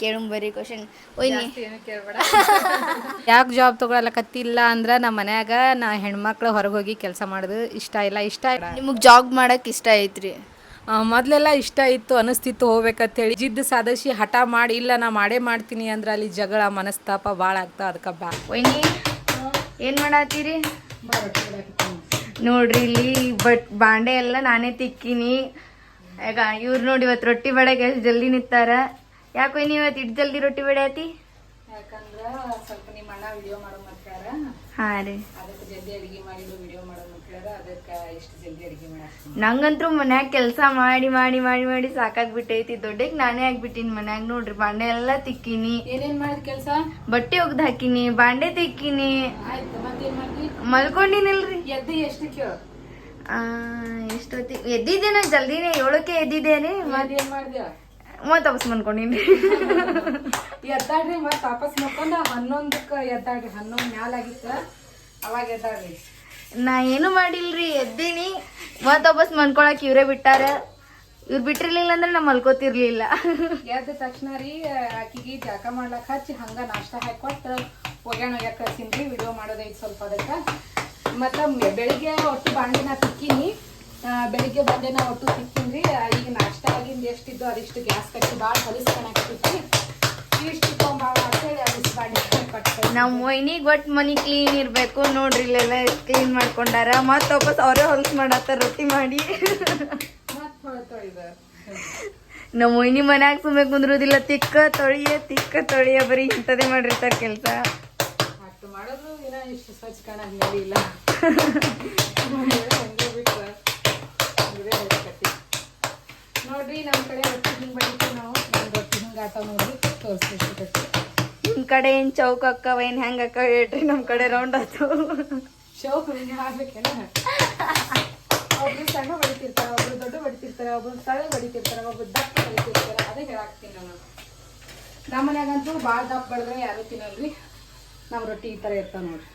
ಕೇಳುಂಬರಿ question ಒಯ್ನಿ. ಯಾಕೆ job ತಗೊಳಕತ್ತಿಲ್ಲ ಅಂದ್ರೆ ನಮ್ಮ ಮನ್ಯಾಗ ನಾ ಹೆಣ್ಮಕ್ಳು ಹೊರಗೆ ಹೋಗಿ ಕೆಲಸ ಮಾಡೋದು ಇಷ್ಟ ಇಲ್ಲ ಇಷ್ಟ ಇಲ್ಲ. ನಿಮಗೆ ಜಾಬ್ ಮಾಡಕ್ ಇಷ್ಟ ಐತ್ರಿ? ಆ, ಮೊದ್ಲೆಲ್ಲ ಇಷ್ಟ ಇತ್ತು ಅನಿಸ್ತಿತ್ತು ಹೋಗ್ಬೇಕಂತೇಳಿ. ಜಿದ್ದು ಸಾಧಿಸಿ ಹಠ ಮಾಡಿ ಇಲ್ಲ ನಾ ಮಾಡೇ ಮಾಡ್ತೀನಿ ಅಂದ್ರೆ ಅಲ್ಲಿ ಜಗಳ ಮನಸ್ತಾಪ ಭಾಳ ಆಗ್ತಾ ಅದಕ್ಕೆ ಬಾ. ಒಯ್ನಿ ಏನ್ ಮಾಡತ್ತೀರಿ ನೋಡ್ರಿ ಇಲ್ಲಿ ಬಟ್ ಬಾಂಡೆ ಎಲ್ಲ ನಾನೇ ತಿಕ್ಕಿನಿ. ಈಗ ಇವ್ರು ನೋಡಿ ಇವತ್ತು ರೊಟ್ಟಿ ಬಡಗೆ ಎಷ್ಟು ಜಲ್ದಿ ನಿಂತಾರ. ಯಾಕೆ ನೀವ್ ಇವತ್ತು ಇಟ್ಟು ಜಲ್ದಿ ರೊಟ್ಟಿ ಬೇಡ ಯಾಕಂದ್ರೆ ಸ್ವಲ್ಪ ನಿಮ್ಮ ಅಣ್ಣ ವಿಡಿಯೋ ಮಾಡೋ ಮಕ್ಳಾರ ಹಾ ರೀ. ಅದಕ್ಕೆ ಜಲ್ದಿ ಅಡಿಗೆ ಮಾಡಿದ್ದು ವಿಡಿಯೋ ಮಾಡೋ ಮಕ್ಳಾರ ಅದಕ್ಕೆ ಇಷ್ಟು ಜಲ್ದಿ ಅಡಿಗೆ ಮಾಡಾಕ್ತೀನಿ. ನಂಗಂತೂ ಮನ್ಯಾಗ ಕೆಲಸ ಮಾಡಿ ಮಾಡಿ ಮಾಡಿ ಮಾಡಿ ಸಾಕಾಗ್ಬಿಟ್ಟೈತಿ. ದೊಡ್ಡಕ್ ನಾನೇ ಆಗ್ಬಿಟ್ಟಿನಿ ಮನ್ಯಾಗ ನೋಡ್ರಿ. ಬಾಂಡೆ ಎಲ್ಲ ತಿಕ್ಕಿನಿ. ಏನೇನ್ ಮಾಡಿದ ಕೆಲಸ? ಬಟ್ಟೆ ಒಗ್ದು ಹಾಕಿನಿ ಬಾಂಡೆ ತಿಕ್ಕಿನಿ. ಆಯ್ತು ಮತ್ತೇನ್ ಮಲ್ಕೊಂಡಿನಿಲ್ರಿ. ಎದ್ದು ಎಷ್ಟು ಕೇಳು ಆ, ಎಷ್ಟೊತ್ತಿ ಎದ್ದಿದ್ದೇನೆ ಜಲ್ದಿನೇ ಏಳಕ್ಕೆ ಎದ್ದಿದ್ದೇನೆ. ಮತ್ ಏನ್ ಮಾಡ್ದ್ಯ? ಮತ್ತೆ ವಾಪಸ್ ಮನ್ಕೊಂಡಿನಿ ಎದ್ದಾಡ್ರಿ ಮತ್ತೆ ವಾಪಸ್ ಮಕ್ಕೊಂಡ ಹನ್ನೊಂದಕ್ಕ ಎದ್ದಾಡ್ರಿ ಹನ್ನೊಂದು ಮ್ಯಾಲ ಆಗಿತ್ತ ಅವಾಗ ಎದ್ದಾಡ್ರಿ. ನಾ ಏನು ಮಾಡಿಲ್ರಿ ಎದ್ದೀನಿ. ಮತ್ತೆ ವಾಪಸ್ ಮನ್ಕೊಳಕ್ ಇವರೇ ಬಿಟ್ಟಾರ. ಇವ್ರು ಬಿಟ್ಟಿರ್ಲಿಲ್ಲ ಅಂದ್ರೆ ನಾ ಮಲ್ಕೋತಿರ್ಲಿಲ್ಲ. ಎದ್ದ ತಕ್ಷಣ ರೀ ಆಕಿಗೆ ಜಾಕ ಮಾಡ್ಲಕ್ ಹಚ್ಚಿ ಹಂಗ ನಾಷ್ಟ ಹಾಕೊಟ್ಟು ಹೋಗ್ಯಾಣ ಒಗ್ಯಾಕ ಕಳ್ಸಿನ್ರಿ ವಿಡಿಯೋ ಮಾಡೋದೈತಿ ಸ್ವಲ್ಪ ಅದಕ್ಕೆ. ಮತ್ತ ಬೆಳಿಗ್ಗೆ ಒಟ್ಟು ಬಾಂಡಿನ ತಿಕ್ಕಿನಿ. ಆ, ಬಂದೆ ನಾವು ಒಟ್ಟು ತಿಕ್ಕಿನ್ರಿ ಈಗ ನಾಷ್ಟ ಆಗಿಂದ ಎಷ್ಟಿದ್ದು ಅದಿಷ್ಟು ಗ್ಯಾಸ್ ಕಟ್ಟಿ ಭಾಳ ಹೊಲಿಸ್ ಕಾಣಕತ್ತೈತಿ ಇಷ್ಟು ತೊಗೊಂಬಾಳ ಅಂತೇಳಿ ಅದಿಷ್ಟು ಬಾಂಡೆ ಕಟ್ಟ ನಮ್ ಮೊಯ್ನಿಗ್ ಒಟ್ ಮನಿ ಕ್ಲೀನ್ ಇರ್ಬೇಕು ನೋಡ್ರಿ ಇಲ್ಲೆಲ್ಲ ಕ್ಲೀನ್ ಮಾಡ್ಕೊಂಡಾರ. ಮತ್ತ ವಾಪಸ್ ಅವರೇ ಹೊಲ್ಸ್ ಮಾಡತ್ತಾರ ರೊಟ್ಟಿ ಮಾಡಿ. ನಮ್ಮ ಮೊಯ್ನಿ ಮನ್ಯಾಗ ಸುಮ್ಮನೆ ಕುಂದ್ರುದಿಲ್ಲ. ತಿಕ್ಕ ತೊಳಿಯ ತಿಕ್ಕ ತೊಳಿಯ ಬರೀ ಇಂಥದೇ ಮಾಡಿರ್ತಾರ ಕೆಲ್ಸ. ಮಾಡೋದು ಇನ್ನ ಇಷ್ಟು ಸ್ವಚ್ಛ ಕಾಣಕ್ ನಡಿಲ್ಲ ಹಂಗೆ ಬಿಟ್ರ ಇದೇ ಹೇಳ್ಕತ್ತಿ. ನೋಡ್ರಿ ನಮ್ಮ ಕಡೆ ರೊಟ್ಟಿ ಹಿಂಗ್ ಬಡಿತೀವಿ ನಾವು. ನಮ್ ರೊಟ್ಟಿ ಹಿಂಗ್ ಆಟ ನೋಡ್ರಿ ತೋರಿಸ್ಲಿಕ್ಕೆ ನಿಮ್ ಕಡೆ ಏನ್ ಚೌಕ ಅಕ್ಕವ ಏನ್ ಹೆಂಗ್ ಅಕ್ಕ ಹೇಳ್ರಿ ನಮ್ ಕಡೆ ರೌಂಡ್ ಶೋಕ್ ಹಿಂಗೆ ಆಗ್ಬೇಕೇನ? ಒಬ್ರು ಸಣ್ಣ ಬಡಿತಿರ್ತಾರ ಒಬ್ರು ದೊಡ್ಡ ಬಡಿತಿರ್ತಾರ ಒಬ್ರು ತಳ ಬಡಿತಿರ್ತಾರ ಒಬ್ರು ದಪ್ಪ ಬಡಿತಿರ್ತಾರ ಅದೇ ಹೇಳಾಕ್ತೀನಿ ನಾನು. ನಮ್ಮ ಮನ್ಯಾಗಂತೂ ಭಾಳ ದಪ್ಪ ಬಡದ್ರೆ ಯಾರು ತಿನ್ನಲ್ರಿ. ನಮ್ಮ ರೊಟ್ಟಿ ಈ ಥರ ಇರ್ತಾವ ನೋಡ್ರಿ.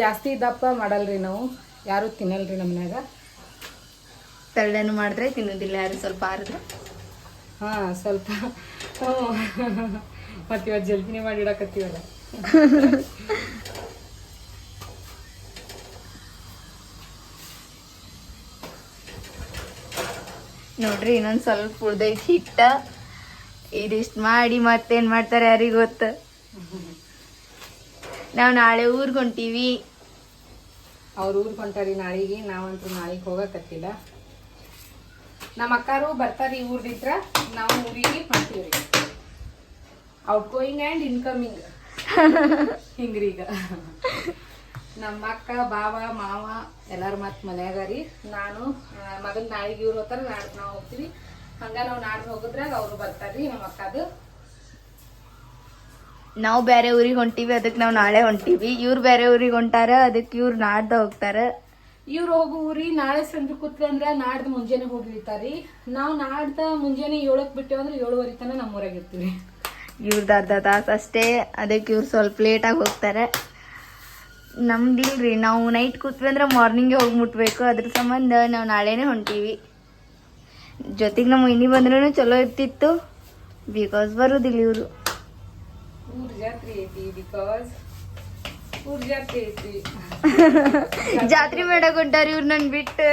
ಜಾಸ್ತಿ ದಪ್ಪ ಮಾಡಲ್ರಿ ನಾವು ಯಾರು ತಿನ್ನಲ್ರಿ ನಮ್ಮ ಮನ್ಯಾಗ. ತಳ್ಳನು ಮಾಡಿದ್ರೆ ತಿನ್ನೋದಿಲ್ಲ ಯಾರು ಸ್ವಲ್ಪ ಆರಿದ್ರೆ? ಹಾ ಸ್ವಲ್ಪ. ಮತ್ತೆ ಇವತ್ತು ಜಲ್ದಿನೇ ಮಾಡಿ ಇಡಕತ್ತೀವಲ್ಲ ನೋಡ್ರಿ ಇನ್ನೊಂದ್ ಸ್ವಲ್ಪ ಉಳ್ದೈತಿ ಹಿಟ್ಟ. ಇದಿಷ್ಟು ಮಾಡಿ ಮತ್ತೇನ್ ಮಾಡ್ತಾರೆ ಯಾರಿಗೆ ಗೊತ್ತ? ನಾವ್ ನಾಳೆ ಊರ್ಗೊಂತೀವಿ ಹೊಂಟೀವಿ. ಅವ್ರ ಊರಿಗೆ ಹೊಂಟಾರಿ ನಾಳೆಗೆ. ನಾವಂತೂ ನಾಳೆಗೆ ಹೋಗಕತ್ತಿಲ್ಲ. ನಮ್ಮ ಅಕ್ಕಾರು ಬರ್ತಾರೆ ಊರ್ದಿದ್ರ ನಾವು ಊರಿಗೆ ಮಾಡ್ತೀವ್ರಿ ಔಟ್ ಗೋಯಿಂಗ್ ಆ್ಯಂಡ್ ಇನ್ಕಮಿಂಗ್ ಹಿಂಗ್ರಿ ಈಗ. ನಮ್ಮ ಅಕ್ಕ ಬಾವ ಮಾವ, ಎಲ್ಲಾರು ಮತ್ತೆ ಮನ್ಯಾಗ ರೀ. ನಾನು ಮಗನ ನಾಳೆಗೆ ಇವ್ರು ಹೋಗ್ತಾರೆ ನಾಡ್ದು ನಾವು ಹೋಗ್ತೀವಿ. ಹಂಗ ನಾವು ನಾಡ್ದು ಹೋಗಿದ್ರಾಗ ಅವರು ಬರ್ತಾರ್ರಿ ನಮ್ಮ ಅಕ್ಕದು. ನಾವು ಬೇರೆ ಊರಿಗೆ ಹೊಂಟೀವಿ ಅದಕ್ಕೆ ನಾವು ನಾಳೆ ಹೊಂಟೀವಿ. ಇವ್ರು ಬೇರೆ ಊರಿಗೆ ಹೊಂಟಾರ ಅದಕ್ಕೆ ಇವ್ರು ನಾಡ್ದು ಹೋಗ್ತಾರ. ಇವ್ರು ಹೋಗು ರೀ ನಾಳೆ ಸಂಜೆ ಕೂತ್ರಿ ಅಂದ್ರೆ ನಾಡ್ದು ಮುಂಜಾನೆ ಹೋಗ್ಲಿತ್ತಾರಿ ನಾವು ನಾಡ್ದ ಮುಂಜಾನೆ ಏಳಕ್ ಬಿಟ್ಟೇವ್ ಅಂದ್ರೆ ಏಳುವರೆ ತನ ನಮ್ಮೂರಾಗಿರ್ತೀವಿ ಇರ್ತೀವಿ. ಇವ್ರದ್ದು ಅರ್ಧ ತಾಸು ಅಷ್ಟೇ. ಅದಕ್ಕೆ ಇವ್ರು ಸ್ವಲ್ಪ ಲೇಟಾಗಿ ಹೋಗ್ತಾರೆ. ನಮ್ದಿಲ್ರಿ ನಾವು ನೈಟ್ ಕೂತ್ವಿ ಅಂದ್ರೆ ಮಾರ್ನಿಂಗೇ ಹೋಗಿ ಮುಟ್ಬೇಕು ಅದ್ರ ಸಂಬಂಧ ನಾವು ನಾಳೆನೇ ಹೊಂಟೀವಿ. ಜೊತೆಗೆ ನಮ್ಮ ಇನ್ನಿ ಬಂದ್ರೂ ಚಲೋ ಇರ್ತಿತ್ತು. ಬಿಕಾಸ್ ಬರೋದಿಲ್ಲ ಇವರು. ಊರ್ ಜಾತ್ರೆ ಐತಿ ಬಿಕಾಸ್ ಊರ್ ಜಾತ್ರೆ ಐತಿ. ಜಾತ್ರೆ ಮಾಡಕ್ ಹೊಂಟಾರಿ ಇವ್ರು ನನ್ ಬಿಟ್ಟು.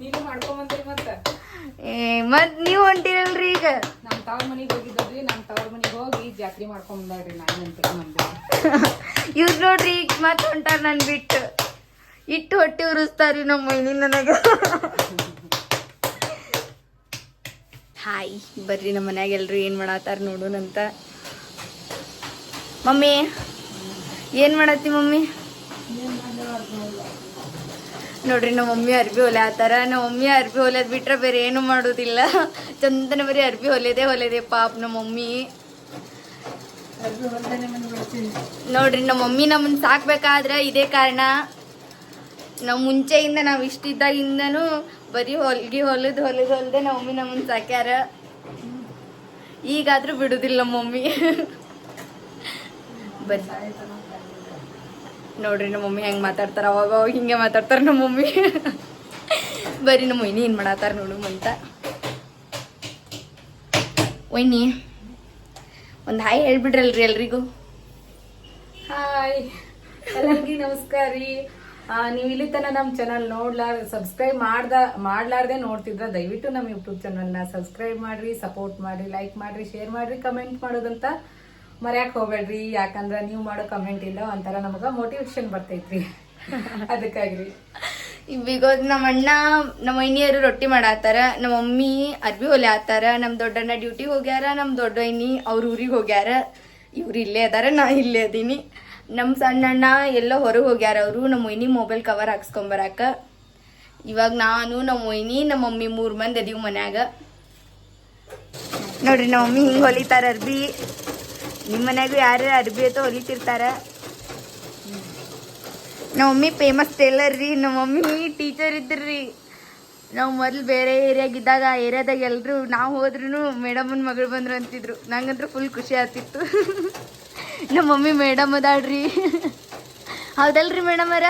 ನೀನು ಮಾಡ್ಕೊಂಬಂದ್ರಿ ಮತ್ತ. ಏ ಮತ್ ನೀವ್ ಹೊಂಟಿರಲ್ರಿ ಈಗ. ನಮ್ ತವ್ರ ಮನಿಗ್ ಹೋಗಿದ್ದಲ್ರಿ ನಮ್ ತವ್ರ ಮನಿಗ್ ಹೋಗಿ ಜಾತ್ರೆ ಮಾಡ್ಕೊಂಡ್ ಬಂದಾಳ್ರಿ ನಾನು ಇವ್ರು ನೋಡ್ರಿ ಈಗ ಮತ್ ಹೊಂಟಾರ ನನ್ ಬಿಟ್ಟು. ಇಟ್ಟು ಹೊಟ್ಟೆ ಉರಿಸ್ತಾರಿ ನಮ್ಮ ಮೈನಿ ನನಗ. ಹಾಯ್ ಬರ್ರಿ ನಮ್ಮ ಮನ್ಯಾಗ ಎಲ್ರು ಏನ್ ಮಾಡತ್ತಾರ ನೋಡೋಣಂತ. ಮಮ್ಮಿ ಏನ್ ಮಾಡತ್ತಿ ಮಮ್ಮಿ? ನೋಡ್ರಿ, ನಮ್ಮ ಮಮ್ಮಿ ಅರ್ಬಿ ಹೊಲೆ ಆತರ ನಮ್ಮ ಮಮ್ಮಿ ಅರ್ಬಿ ಹೊಲಿಯೋದ್ ಬಿಟ್ರೆ ಬೇರೆ ಏನು ಮಾಡೋದಿಲ್ಲ. ಚಂದನ ಬರೀ ಅರ್ಬಿ ಹೊಲಿಯದೆ ಹೊಲೆದೆ ಪಾಪ ನಮ್ಮ ಮಮ್ಮಿ. ನೋಡ್ರಿ, ನಮ್ಮ ಮಮ್ಮಿ ನಮ್ಮನ್ನ ಸಾಕ್ಬೇಕಾದ್ರೆ ಇದೇ ಕಾರಣ. ನಾವು ಮುಂಚೆಯಿಂದ ನಾವು ಇಷ್ಟಿದ್ದಾಗಿಂದನೂ ಬರೀ ಹೊಲ್ಗಿ ಹೊಲದ್ ಹೊಲದ್ ಹೊಲ್ದೆ ನಮ್ಮ ಮಮ್ಮಿ ನಮ್ಮನ್ ಸಾಕ್ಯಾರ. ಈಗಾದ್ರೂ ಬಿಡುದಿಲ್ಲ ಮಮ್ಮಿ. ಬರ್ರಿ ನೋಡ್ರಿ ನಮ್ಮ ಮಮ್ಮಿ ಹೆಂಗೆ ಮಾತಾಡ್ತಾರ, ಅವಾಗ ಅವಾಗ ಹಿಂಗೆ ಮಾತಾಡ್ತಾರ ನಮ್ಮ ಮಮ್ಮಿ. ಬರ್ರಿ ನಮ್ಮ ಒಯ್ನಿ ಏನು ಮಾಡತ್ತಾರ ನೋಡು ಅಂತ ಒಯ್ನಿ ಒಂದು ಹಾಯ್ ಹೇಳ್ಬಿಡ್ರಲ್ರಿ ಎಲ್ರಿಗೂ. ಹಾಯ್, ಎಲ್ಲರಿಗೂ ನಮಸ್ಕಾರ ರೀ. ನೀವು ಇಲ್ಲಿ ತನಕ ನಮ್ಮ ಚಾನಲ್ ನೋಡ್ಲಾರ ಸಬ್ಸ್ಕ್ರೈಬ್ ಮಾಡ್ದ, ಮಾಡ್ಲಾರ್ದೆ ನೋಡ್ತಿದ್ರ, ದಯವಿಟ್ಟು ನಮ್ಮ ಯೂಟ್ಯೂಬ್ ಚಾನಲ್ನ ಸಬ್ಸ್ಕ್ರೈಬ್ ಮಾಡ್ರಿ ಸಪೋರ್ಟ್ ಮಾಡಿರಿ ಲೈಕ್ ಮಾಡಿರಿ ಶೇರ್ ಮಾಡಿರಿ ಕಮೆಂಟ್ ಮಾಡೋದಂತ ಮರ್ಯಾಕ್ ಹೋಗ್ಬೇಡ್ರಿ ಯಾಕಂದ್ರೆ ನೀವು ಮಾಡೋ ಕಮೆಂಟ್ ಇಲ್ಲ ಒಂಥರ ನಮಗ ಮೋಟಿವೇಶನ್ ಬರ್ತೈತ್ರಿ. ಅದಕ್ಕಾಗ್ರಿ. ಬಿಕಾಸ್ ನಮ್ಮ ಅಣ್ಣ ನಮ್ಮ ಅಣ್ಣಿಯರು ರೊಟ್ಟಿ ಮಾಡಾತಾರ ನಮ್ಮ ಮಮ್ಮಿ ಅರ್ಬಿ ಹೊಲೆ ಆತಾರ ನಮ್ಮ ದೊಡ್ಡಣ್ಣ ಡ್ಯೂಟಿಗೆ ಹೋಗ್ಯಾರ ನಮ್ಮ ದೊಡ್ಡ ಅಣ್ಣಿ ಅವ್ರ ಊರಿಗೆ ಹೋಗ್ಯಾರ. ಇವ್ರು ಇಲ್ಲೇ ಅದಾರ ನಾ ಇಲ್ಲೇ ಅದೀನಿ. ನಮ್ಮ ಸಣ್ಣ ಅಣ್ಣ ಎಲ್ಲ ಹೊರಗೆ ಹೋಗ್ಯಾರ ಅವರು ನಮ್ಮ ಮೊಯ್ನಿ ಮೊಬೈಲ್ ಕವರ್ ಹಾಕ್ಸ್ಕೊಂಬರಾಕ ಇವಾಗ ನಾನು ನಮ್ಮ ಮೊಯ್ನಿ ನಮ್ಮ ಮಮ್ಮಿ ಮೂರು ಮಂದಿ ಅದೀವಿ ಮನ್ಯಾಗ. ನೋಡ್ರಿ ನಮ್ಮ ಮಮ್ಮಿ ಹಿಂಗೆ ಹೊಲಿತಾರ ಅರ್ಬಿ. ನಿಮ್ಮ ಮನ್ಯಾಗೂ ಯಾರು ಅರ್ಬಿ ಅಥವಾ ಹೊಲಿತಿರ್ತಾರ ನಮ್ಮ ಮಮ್ಮಿ ಫೇಮಸ್ ಟೇಲರ್ ರೀ ನಮ್ಮ ಮಮ್ಮಿ ಟೀಚರ್ ಇದ್ರಿ ನಾವು ಮೊದ್ಲು ಬೇರೆ ಏರಿಯಾಗಿದ್ದಾಗ ಏರಿಯಾದಾಗ ಎಲ್ಲರೂ ನಾವು ಹೋದ್ರೂ ಮೇಡಮ್ನ ಮಗಳು ಬಂದ್ರು ಅಂತಿದ್ರು. ನಂಗಂದ್ರೆ ಫುಲ್ ಖುಷಿ ಆಗ್ತಿತ್ತು. ನಮ್ಮ ಮಮ್ಮಿ ಮೇಡಮ್ ಅದಾಳ್ರಿ. ಹೌದಲ್ರಿ ಮೇಡಮ್ ಅರ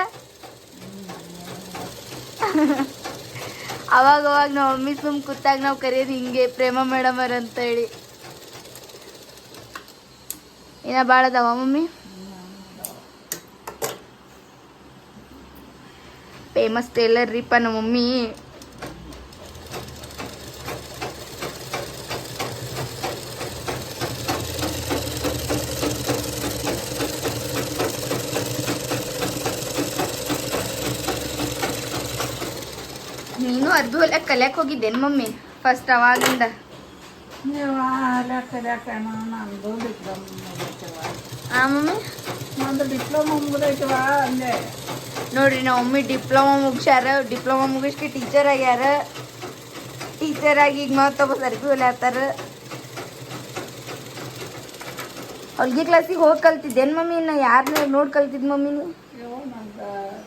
ಅವಾಗ ಅವಾಗ ನಮ್ಮ ಮಮ್ಮಿ ಸುಮ್ ಕೂತಾಗ ನಾವು ಕರೆಯೋದು ಹಿಂಗೆ, ಪ್ರೇಮ ಮೇಡಮ್ ಅಂತ ಹೇಳಿ. ಏನ ಭಾಳ ಅದಾವ ಮಮ್ಮಿ ಫೇಮಸ್ ಟೇಲರ್ ರೀಪ ನಮ್ಮ ಮಮ್ಮಿ ನೀನು ಅರ್ಬಿ ಹೊಲಕ್ ಕಲಿಯಕ್ ಹೋಗಿದ್ದೇನ್ ಮಮ್ಮಿ ಫಸ್ಟ್ ಅವಾಗಿಂದ ನಂದು ಡಿಪ್ಲೊಮಾ ಆ ಮಮ್ಮಿ ನಂದು ಡಿಪ್ಲೊಮ ಮುಗಿದೈತವ ಅಂದೆ. ನೋಡ್ರಿ ನಮ್ಮ ಮಮ್ಮಿ ಡಿಪ್ಲೊಮಾ ಮುಗಿಸ್ಯಾರ ಡಿಪ್ಲೊಮಾ ಮುಗಿಸ್ಕೆ ಟೀಚರ್ ಆಗ್ಯಾರ. ಟೀಚರ್ ಆಗಿ ಈಗ ಮತ್ತೊಬ್ಬ ಅರ್ಬಿ ಹೊಲ್ಯಾತಾರ ಹೊಲ್ಗೆ ಕ್ಲಾಸಿಗೆ ಹೋಗಿ ಕಲ್ತಿದ್ದೇನ್ ಮಮ್ಮಿ ನಾ ಯಾರನ್ನ ನೋಡಿ ಕಲ್ತಿದ್ ಮಮ್ಮಿ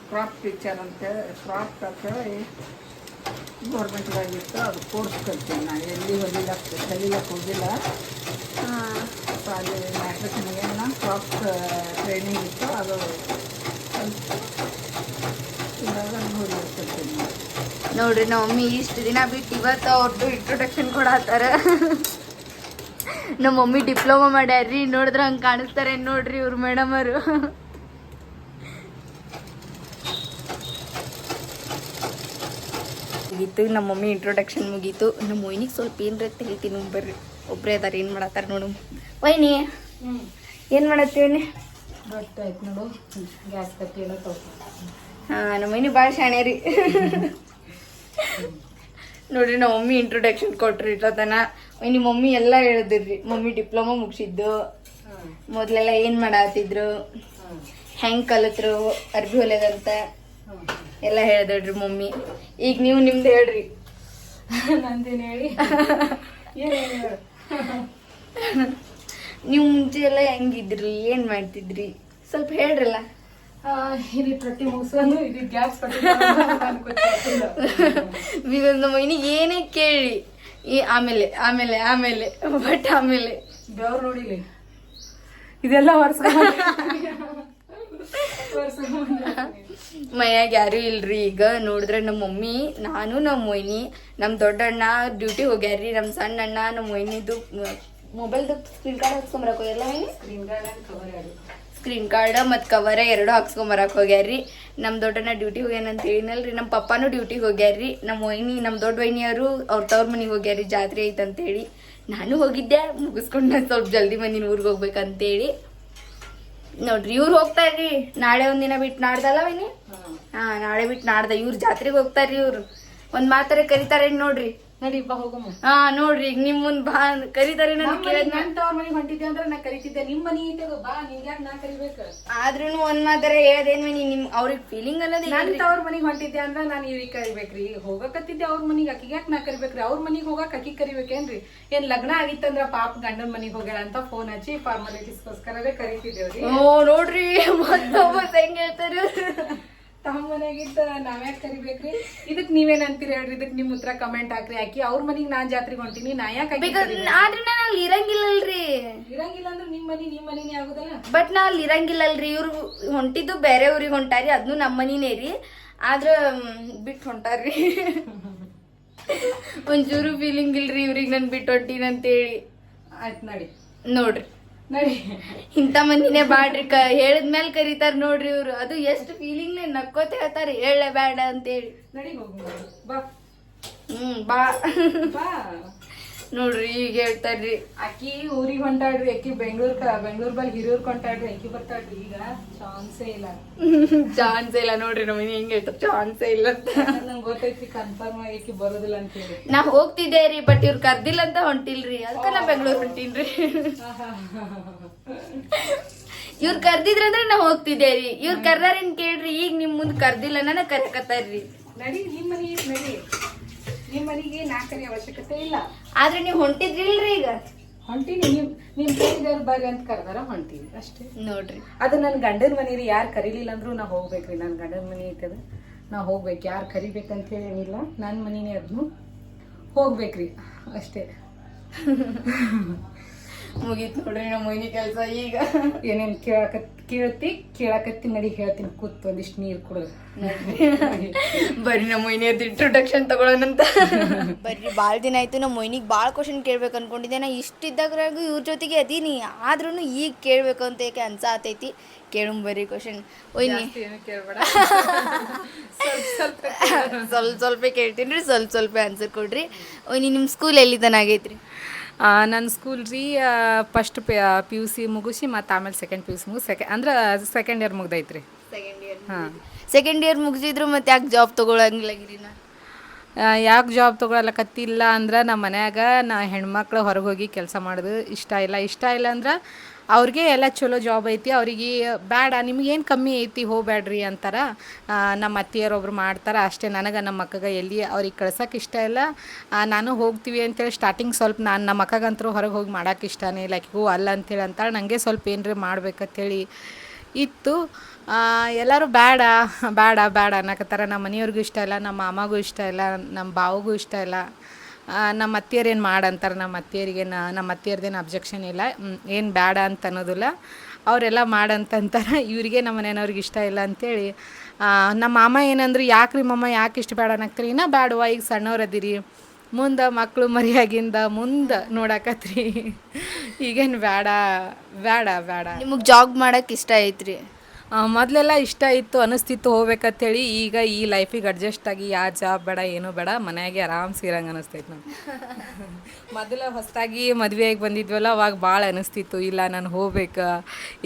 ಕ್ರಾಪ್ ಟೀಚರ್ ಅಂತ. ಕ್ರಾಪ್ ಅಂತ ಗೌರ್ಮೆಂಟ್ದಾಗಿತ್ತು ಅದು ಕೋರ್ಸ್ ಕಲ್ತೀನಿ ನಾ ಎಲ್ಲಿ ಹೊಲಿಲ್ಲ ಕಲಿಲಕ್ಕೆ ಹೋಗಿಲ್ಲ. ಸೊ ಅಲ್ಲಿ ನಾನು ಕ್ರಾಪ್ ಟ್ರೈನಿಂಗ್ ಇತ್ತು. ಅದು ಕಲ್ತು ಇವಾಗ. ನೋಡ್ರಿ ನಮ್ಮ ಮಮ್ಮಿ ಇಷ್ಟು ದಿನ ಬಿಟ್ಟು ಇವತ್ತು ಅವ್ರದ್ದು ಇಂಟ್ರೊಡಕ್ಷನ್ ಕೊಡತ್ತಾರ. ನಮ್ಮ ಮಮ್ಮಿ ಡಿಪ್ಲೊಮಾ ಮಾಡ್ಯಾರ್ರಿ. ನೋಡಿದ್ರೆ ಹಂಗೆ ಕಾಣಿಸ್ತಾರೆ ನೋಡ್ರಿ ಇವ್ರ ಮೇಡಮ್ ಮುಗೀತು, ನಮ್ಮ ಮಮ್ಮಿ ಇಂಟ್ರೊಡಕ್ಷನ್ ಮುಗೀತು. ನಮ್ಮ ಮೊಯ್ನಿಗೆ ಸ್ವಲ್ಪ ಏನ್ರ ತಿಳಿತೀನಿ ಬರ್ರಿ ಒಬ್ಬರೇ ಅದಾರ, ಏನು ಮಾಡತ್ತಾರ ನೋಡು. ವೈನಿ, ಏನು ಮಾಡತ್ತೀವಿ ನೋಡು ಹಾಂ, ನಮ್ಮ ಮೈನಿ ಭಾಳ ಶಾಣೆ ರೀ. ನೋಡ್ರಿ, ನಮ್ಮ ಮಮ್ಮಿ ಇಂಟ್ರೊಡಕ್ಷನ್ ಕೊಟ್ರಿ ಇಟ್ಟತನ ನಿಮ್ಮ ಮಮ್ಮಿ ಎಲ್ಲ ಹೇಳಿದ್ರಿ ಮಮ್ಮಿ ಡಿಪ್ಲೊಮಾ ಮುಗಿಸಿದ್ದು. ಮೊದಲೆಲ್ಲ ಏನು ಮಾಡತ್ತಿದ್ರು ಹೆಂಗೆ ಕಲಿತ್ರು? ಅರ್ಬಿ ಹೊಲೆದಂತ ಎಲ್ಲ ಹೇಳ್ದೇಳ್ರಿ ಮಮ್ಮಿ. ಈಗ ನೀವು ನಿಮ್ದು ಹೇಳ್ರಿ. ನಂದೇನು ಹೇಳಿ? ನೀವು ಮುಂಚೆ ಎಲ್ಲ ಹೆಂಗಿದ್ರಿ ಏನು ಮಾಡ್ತಿದ್ರಿ? ಸ್ವಲ್ಪ ಹೇಳ್ರಲ್ಲ. ಇಲ್ಲಿ ಪ್ರತಿ ಮುಗಿಸೋನು ಇದು ಗ್ಯಾಸ್ ಬಿಕಾಸ್ ನಮ್ಮ ಮೈನಿಗೆ ಏನೇ ಕೇಳಿ. ಈ ಆಮೇಲೆ ಆಮೇಲೆ ಆಮೇಲೆ ಬಟ್ ಆಮೇಲೆ. ಬೆವ್ರು ನೋಡಿಲಿ. ಇದೆಲ್ಲ ವರ್ಷ ಮನ್ಯಾಗ ಯಾರು ಇಲ್ರಿ ಈಗ. ನೋಡಿದ್ರೆ ನಮ್ಮ ಮಮ್ಮಿ ನಾನು ನಮ್ಮ ಮೊಯ್ನಿ ನಮ್ಮ ದೊಡ್ಡಣ್ಣ ಡ್ಯೂಟಿ ಹೋಗ್ಯಾರ್ರಿ ನಮ್ಮ ಸಣ್ಣ ಅಣ್ಣ ನಮ್ಮ ಮೊಯ್ನಿದು ಮೊಬೈಲ್ದು ಸ್ಕ್ರೀನ್ ಕಾರ್ಡ್ ಹಾಕ್ಸ್ಕೊಂಬರಕ್ಕೆ ಹೋಗ್ಯಾರಲ್ಲ ಸ್ಕ್ರೀನ್ ಕಾರ್ಡ್ ಮತ್ತು ಕವರ ಎರಡು ಹಾಕ್ಸ್ಕೊಂಬರಕ್ ಹೋಗ್ಯಾರ್ರಿ. ನಮ್ಮ ದೊಡ್ಡಣ್ಣ ಡ್ಯೂಟಿ ಹೋಗ್ಯಾನಂತ ಹೇಳಿನಲ್ರಿ. ನಮ್ಮ ಪಪ್ಪಾನು ಡ್ಯೂಟಿಗೆ ಹೋಗ್ಯಾರ್ರಿ. ನಮ್ಮ ಮೊಯ್ನಿ ನಮ್ಮ ದೊಡ್ಡ ವೈನಿಯವರು ಅವ್ರ ತವ್ರ ಮನೆಗೆ ಹೋಗ್ಯಾರ್ರಿ ಜಾತ್ರೆ ಐತಂತೇಳಿ. ನಾನು ಹೋಗಿದ್ದೆ. ಮುಗಿಸ್ಕೊಂಡು ನಾನು ಸ್ವಲ್ಪ ಜಲ್ದಿ ಮಂದಿನ ಊರಿಗೆ ಹೋಗ್ಬೇಕಂತೇಳಿ. ನೋಡ್ರಿ ಇವ್ರು ಹೋಗ್ತಾರ್ರಿ. ನಾಳೆ ಒಂದಿನ ಬಿಟ್ಟು ನಾಡ್ದಲ್ಲ ವಿನಿ? ಹಾ ನಾಳೆ ಬಿಟ್ಟು ನಾಡ್ದ. ಇವ್ರು ಜಾತ್ರೆಗೆ ಹೋಗ್ತಾರ್ರಿ ಇವ್ರು. ಒಂದ್ ಮಾತಾರೆ ಕರಿತಾರೆ ನೋಡ್ರಿ. ನಡಿಪ್ಪ ಹೋಗಮ್ಮ ಹಾ ನೋಡ್ರಿ ಈಗ ನಿಮ್ ಮುಂದ್ ಬಾ ಕರೀತಾರೆ ನನಗೆ ಕೇಳಿದ್ನ ನನ್ ತವ್ರ ಮನೆಗೆ ಹೊಂಟಿದ್ದೆ ಅಂದ್ರೆ ನಾ ಕರಿತಿದ್ದೆ. ನಿಮ್ ಮನಿ ಇಟ್ಟದು ಬಾ ನಿಂಗ್ಯಾಕ್ ನಾ ಕರಿಬೇಕು? ಆದ್ರೂ ಒಂದ್ ಮಾತಾರ ಹೇಳದೇನ್ವಿ ನಿಮ್ ಅವ್ರಿಗೆ ಫೀಲಿಂಗ್ ಅನ್ನೋದು ನನ್ ತವ್ರ ಮನಿಗ್ ಹೊಂಟಿದ್ದೆ ಅಂದ್ರೆ ನಾನು ಇವ್ರಿಗೆ ಕರಿಬೇಕ್ರಿ. ಹೋಗಕತ್ತಿದ್ದೆ ಅವ್ರ ಮನಿಗ್ ಅಕ್ಕಿಗೆ ಯಾಕೆ ನಾ ಕರಿಬೇಕ್ರಿ? ಅವ್ರ ಮನಿಗ್ ಹೋಗಕ್ ಅಕ್ಕಿ ಕರಿಬೇಕೇನ್ರಿ? ಏನ್ ಲಗ್ನ ಆಗಿತ್ತಂದ್ರ ಪಾಪ ಗಂಡನ ಮನಿಗ್ ಹೋಗ್ಯಾಳ ಅಂತ ಫೋನ್ ಹಚ್ಚಿ ಫಾರ್ಮಾಲಿಟೀಸ್ಗೋಸ್ಕರವೇ ಕರಿತಿದ್ದೇವ್ರಿ. ಓ ನೋಡ್ರಿ ಮತ್ತೊಬ್ಬ ಹೆಂಗ್ ಹೇಳ್ತಾರೆ? ತಮ್ಮ ಮನೆಗಿದ್ದ ನಾವ್ಯಾಕ್ ಕರಿಬೇಕ್ರಿ? ಇದಕ್ ನೀವೇನ್ ಅಂತೀರಿ ಹೇಳ್ರಿ? ಇದಕ್ ನಿಮ್ ಉತ್ತರ ಕಮೆಂಟ್ ಹಾಕ್ರಿ. ಹಾಕಿ ಅವ್ರ ಮನಿಗ್ ನಾನ್ ಜಾತ್ರೆಗೆ ಹೊಂಟೀನಿ ನಾ ಯಾಕೆ ಆದ್ರೆ ನಾನು ಅಲ್ಲಿ ಇರಂಗಿಲ್ಲಲ್ರಿ. ಇರಂಗಿಲ್ಲ ಅಂದ್ರೆ ನಿಮ್ ಮನಿ ನಿಮ್ ಮನಿನೇ ಆಗುದಲ್ಲ? ಬಟ್ ನಾ ಅಲ್ಲಿ ಇರಂಗಿಲ್ಲಲ್ರಿ. ಇವ್ರು ಹೊಂಟಿದ್ದು ಬೇರೆ ಊರಿಗೆ ಹೊಂಟಾರಿ ಅದ್ನು ನಮ್ಮ ಮನಿನೇ ರೀ. ಆದ್ರ ಬಿಟ್ಟು ಹೊಂಟಾರ್ರಿ. ಒಂಚೂರು ಫೀಲಿಂಗ್ ಇಲ್ರಿ ಇವ್ರಿಗೆ ನನ್ ಬಿಟ್ಟು ಹೊಂಟೀನಿ ಅಂತೇಳಿ ಆಯ್ತು ನೋಡಿ. ನೋಡ್ರಿ. ನಡಿ ಇಂಥ ಮಂದಿನೇ ಬಾಡ್ರಿ. ಕ ಹೇಳಿದ್ಮೇಲೆ ಕರೀತಾರ ನೋಡ್ರಿ ಇವ್ರು. ಅದು ಎಷ್ಟು ಫೀಲಿಂಗ್ ನಕ್ಕೋತ ಹೇಳ್ತಾರೆ ಹೇಳೇ ಬೇಡ ಅಂತೇಳಿ. ನಡಿ ಹೋಗು ಬಾ. ಹ್ಮ್ ಬಾ. ಬಾ. ನೋಡ್ರಿ ಈಗ ಹೇಳ್ತಾರ್ರಿ ಅಕ್ಕಿ ಊರಿಗೆ ಹೊಂಟಾಡ್ರಿ ಅಕ್ಕಿ ಬೆಂಗ್ಳೂರ್ ಬೆಂಗ್ಳೂರ್ ಬಲ್ ಹಿರಿಯೂರ್ ಹೊಂಟಾಡ್ರಿ ಅಕ್ಕಿ ಬರ್ತಾಡ್ರಿ ಈಗ ಚಾನ್ಸೇ ಇಲ್ಲ. ಚಾನ್ಸೇ ಇಲ್ಲ ನೋಡ್ರಿ ನಮ್ಮ ಮನೆ ಹೆಂಗ್ ಹೇಳ್ತಾರ ಚಾನ್ಸೇ ಇಲ್ಲ ಅಂತ. ನಂಗೆ ಗೊತ್ತೈತಿ ಕನ್ಫರ್ಮ್ ಆಗಿ ಬರೋದಿಲ್ಲ ಅಂತ ಹೇಳಿ. ನಾ ಹೋಗ್ತಿದ್ದೆ ರೀ ಬಟ್ ಇವ್ರು ಕರ್ದಿಲ್ಲ ಅಂತ ಹೊಂಟಿಲ್ರಿ. ಅದಕ್ಕೆ ನಾ ಬೆಂಗ್ಳೂರ್ ಹೊಂಟೀನ್ರಿ. ಇವ್ರು ಕರ್ದಿದ್ರಂದ್ರೆ ನಾ ಹೋಗ್ತಿದ್ದೆ ರೀ. ಇವ್ರು ಕರ್ದಾರೇನ್ ಕೇಳ್ರಿ ಈಗ ನಿಮ್ ಮುಂದ್ ಕರ್ದಿಲ್ಲ ನನ್ನ ಕರ್ಕತ್ತಾರ್ರಿ ನಡಿ ನಿಮ್ಮ ಮನಿ ನಡಿ. ನಿಮ್ಮ ಮನೆಗೆ ನಾಲ್ಕನೇ ಅವಶ್ಯಕತೆ ಇಲ್ಲ. ಆದ್ರೆ ನೀವು ಹೊಂಟಿದ್ರಿಲ್ರಿ ಈಗ? ಹೊಂಟೀನಿ ನಿಮ್ ನಿಮ್ ಕೈದವ್ರು ಬರ್ರಿ ಅಂತ ಕರೆದಾರ ಹೊಂಟೀನಿ ಅಷ್ಟೇ. ನೋಡ್ರಿ. ಅದು ನನ್ನ ಗಂಡನ ಮನೆ ರೀ ಯಾರು ಕರೀಲಿಲ್ಲ ಅಂದ್ರೂ ನಾ ಹೋಗ್ಬೇಕ್ರಿ. ನನ್ನ ಗಂಡನ ಮನೆ ಐತದ ನಾ ಹೋಗ್ಬೇಕು. ಯಾರು ಕರಿಬೇಕಂತ ಹೇಳಿಲ್ಲ ಏನಿಲ್ಲ. ನನ್ನ ಮನೆನೇ ಅದನ್ನು ಹೋಗ್ಬೇಕ್ರಿ ಅಷ್ಟೇ. ಮುಗೀತ್ ನೋಡ್ರಿ ನಮ್ಮ ಮೈನಿ ಕೆಲಸ ಈಗ. ಏನೇನು ಕೇಳಕತ್ ಕೇಳತಿ? ಕೇಳಕತ್ತಿ ನಡಿ ಹೇಳ್ತೀನಿ. ಕೂತ್ ಒಂದಿಷ್ಟು ನೀರು ಕುಡಿದು. ಬರ್ರಿ ನಮ್ಮ ಮೊಯ್ನಿಯದ್ ಇಂಟ್ರೊಡಕ್ಷನ್ ತಗೊಳ್ಳೋಣಂತ ಬರ್ರಿ ಭಾಳ ದಿನ ಆಯ್ತು. ನಮ್ಮ ಮೊಯ್ನಿಗೆ ಭಾಳ ಕ್ವಶನ್ ಕೇಳ್ಬೇಕು ಅನ್ಕೊಂಡಿದ್ದೆ. ನಾ ಇಷ್ಟಿದ್ದಾಗ್ರಾಗ ಇವ್ರ ಜೊತೆಗೆ ಅದೀನಿ. ಆದ್ರೂ ಈಗ ಕೇಳ್ಬೇಕು ಅಂತ ಏಕೆ ಅನ್ಸ ಆತೈತಿ ಕೇಳು ಬರ್ರಿ ಕ್ವಶನ್ ಒಯ್ನಿ ಏನು ಕೇಳಬೇಡ. ಸ್ವಲ್ಪ ಸ್ವಲ್ಪ ಕೇಳ್ತೀನಿ. ರೀ ಸ್ವಲ್ಪ ಸ್ವಲ್ಪ ಆನ್ಸರ್ ಕೊಡ್ರಿ. ಒಯ್ನಿ ನಿಮ್ಮ ಸ್ಕೂಲ್ ಎಲ್ಲಿ ತನ ಆಗೈತ್ರಿ ನನ್ನ ಸ್ಕೂಲ್ ರೀ ಫಸ್ಟ್ ಪಿ ಯು ಸಿ ಮುಗಿಸಿ ಮತ್ತು ಆಮೇಲೆ ಸೆಕೆಂಡ್ ಪಿ ಯು ಸಿ ಮುಗಿಸಿ. ಸೆಕೆ ಅಂದ್ರೆ ಸೆಕೆಂಡ್ ಇಯರ್ ಮುಗ್ದೈತ್ರಿ. ಸೆಕೆಂಡ್ ಇಯರ್ ಹಾಂ. ಸೆಕೆಂಡ್ ಇಯರ್ ಮುಗಿಸಿದ್ರು ಮತ್ತು ಯಾಕೆ ಜಾಬ್ ತೊಗೊಳಂಗಿಲ್ಲ ನಾ? ಯಾಕೆ ಜಾಬ್ ತೊಗೊಳಕತ್ತಿಲ್ಲ ಅಂದ್ರೆ ನಮ್ಮ ಮನ್ಯಾಗ ನಾ ಹೆಣ್ಮಕ್ಳು ಹೊರಗೆ ಹೋಗಿ ಕೆಲಸ ಮಾಡೋದು ಇಷ್ಟ ಇಲ್ಲ. ಇಷ್ಟ ಇಲ್ಲ ಅಂದ್ರೆ ಅವ್ರಿಗೆ ಎಲ್ಲ ಚಲೋ ಜಾಬ್ ಐತಿ, ಅವ್ರಿಗೆ ಬೇಡ, ನಿಮ್ಗೇನು ಕಮ್ಮಿ ಐತಿ ಹೋಗ್ಬೇಡ್ರಿ ಅಂತಾರ. ನಮ್ಮ ಅತ್ತಿಯರೊಬ್ರು ಮಾಡ್ತಾರೆ, ಅಷ್ಟೇ ನನಗೆ ನಮ್ಮ ಅಕ್ಕಗೆ ಎಲ್ಲಿ ಅವ್ರಿಗೆ ಕಳ್ಸೋಕೆ ಇಷ್ಟ ಇಲ್ಲ. ನಾನು ಹೋಗ್ತೀವಿ ಅಂತೇಳಿ ಸ್ಟಾರ್ಟಿಂಗ್ ಸ್ವಲ್ಪ ನಾನು ನಮ್ಮ ಅಕ್ಕಗಂತರೂ ಹೊರಗೆ ಹೋಗಿ ಮಾಡೋಕೆ ಇಷ್ಟನೇ ಲೈಕ್ ಆಕಿಗೂ ಅಲ್ಲ ಅಂತೇಳಿ ಅಂತಾಳೆ ನನಗೆ ಸ್ವಲ್ಪ ಏನರ ಮಾಡ್ಬೇಕಂತೇಳಿ ಇತ್ತು. ಎಲ್ಲರೂ ಬೇಡ ಬೇಡ ಬೇಡ ಅನ್ನಕತ್ತಾರ. ನಮ್ಮ ಮನೆಯವ್ರಿಗೂ ಇಷ್ಟ ಇಲ್ಲ, ನಮ್ಮ ಮಾಮಗೂ ಇಷ್ಟ ಇಲ್ಲ, ನಮ್ಮ ಬಾವಿಗೂ ಇಷ್ಟ ಇಲ್ಲ. ನಮ್ಮ ಅತ್ತಿಯರೇನು ಮಾಡಂತಾರೆ? ನಮ್ಮ ಅತ್ತಿಯರಿಗೆ ನಮ್ಮ ಅತ್ತಿಯರ್ದೇನು ಅಬ್ಜೆಕ್ಷನ್ ಇಲ್ಲ. ಏನು ಬೇಡ ಅಂತ ಅನ್ನೋದಿಲ್ಲ ಅವರೆಲ್ಲ ಮಾಡಂತಂತಾರೆ. ಇವರಿಗೆ ನಮ್ಮ ಮನೆಯವ್ರಿಗೆ ಇಷ್ಟ ಇಲ್ಲ ಅಂತೇಳಿ. ಆ, ನಮ್ಮ ಮಾಮ ಏನಂದ್ರೆ ಯಾಕೆ ರೀ ಮಮ್ಮ ಯಾಕೆ ಇಷ್ಟು ಬೇಡ ನಕ್ಕರಿ ಇನ್ನೂ ಬೇಡವಾ ಈಗ ಸಣ್ಣವ್ರು ಅದೀರಿ. ಮುಂದೆ ಮಕ್ಕಳು ಮರಿಯಾಗಿಂದ ಮುಂದೆ ನೋಡಾಕತ್ರಿ. ಈಗೇನು ಬೇಡ ಬೇಡ ಬೇಡ ನಿಮಗೆ ಜಾಬ್ ಮಾಡೋಕ್ಕೆ ಇಷ್ಟ ಐತ್ರಿ? ಮೊದಲೆಲ್ಲ ಇಷ್ಟ ಇತ್ತು, ಅನಿಸ್ತಿತ್ತು ಹೋಗ್ಬೇಕಂತೇಳಿ. ಈಗ ಈ ಲೈಫಿಗೆ ಅಡ್ಜಸ್ಟ್ ಆಗಿ ಯಾವ ಜಾಬ್ ಬೇಡ, ಏನೂ ಬೇಡ, ಮನೆಯಾಗೆ ಆರಾಮ್ಸಿ ಇರಂಗೆ ಅನಿಸ್ತೈತೆ ನಮ್ಗೆ ಮೊದಲು ಹೊಸದಾಗಿ ಮದುವೆಯಾಗಿ ಬಂದಿದ್ವಲ್ಲ, ಅವಾಗ ಭಾಳ ಅನಿಸ್ತಿತ್ತು. ಇಲ್ಲ, ನಾನು ಹೋಗ್ಬೇಕು.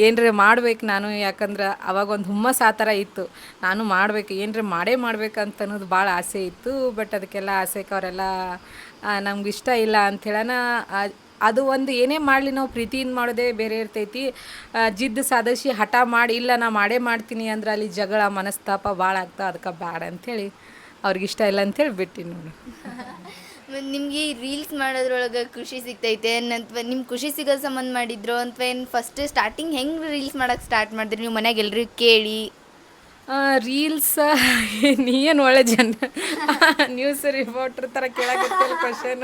ಏನರ ಮಾಡ್ಬೇಕು ನಾನು, ಯಾಕಂದ್ರೆ ಅವಾಗ ಒಂದು ಹುಮ್ಮಸ್ ಆ ಥರ ಇತ್ತು. ನಾನು ಮಾಡ್ಬೇಕು, ಏನರ ಮಾಡೇ ಮಾಡ್ಬೇಕಂತ ಅನ್ನೋದು ಭಾಳ ಆಸೆ ಇತ್ತು. ಬಟ್ ಅದಕ್ಕೆಲ್ಲ ಆಸೆಗೆ ಅವರೆಲ್ಲ ನಮ್ಗೆ ಇಷ್ಟ ಇಲ್ಲ ಅಂಥೇಳನ ಅದು ಒಂದು ಏನೇ ಮಾಡಲಿ ನಾವು ಪ್ರೀತಿಯಿಂದ ಮಾಡೋದೇ ಬೇರೆ ಇರ್ತೈತಿ. ಜಿದ್ದು ಸಾಧಿಸಿ ಹಠ ಮಾಡಿ, ಇಲ್ಲ ನಾ ಮಾಡೇ ಮಾಡ್ತೀನಿ ಅಂದ್ರೆ ಅಲ್ಲಿ ಜಗಳ, ಮನಸ್ತಾಪ ಭಾಳ ಆಗ್ತಾ ಅದಕ್ಕೆ ಬೇಡ ಅಂಥೇಳಿ ಅವ್ರಿಗೆ ಇಷ್ಟ ಇಲ್ಲ ಅಂಥೇಳಿ ಬಿಟ್ಟಿನಿ ನೋಡಿ. ನಿಮಗೆ ರೀಲ್ಸ್ ಮಾಡೋದ್ರೊಳಗೆ ಖುಷಿ ಸಿಗ್ತೈತೆ ಅಥವಾ ನಿಮ್ಮ ಖುಷಿ ಸಿಗೋ ಸಂಬಂಧ ಮಾಡಿದ್ರು ಅಥವಾ ಏನು ಫಸ್ಟ್ ಸ್ಟಾರ್ಟಿಂಗ್ ಹೆಂಗೆ ರೀಲ್ಸ್ ಮಾಡೋಕ್ಕೆ ಸ್ಟಾರ್ಟ್ ಮಾಡಿದ್ರಿ? ನೀವು ಮನ್ಯಾಗ ಎಲ್ರಿಗೂ ಕೇಳಿ. ರೀಲ್ಸ್ ನೀ ಏನು ಒಳ್ಳೆ ಜನ. ನ್ಯೂಸ್ ರಿಪೋರ್ಟರ್ ಥರ ಕೇಳಕತ್ತಿಲ್ಲ ಕ್ವಶನ್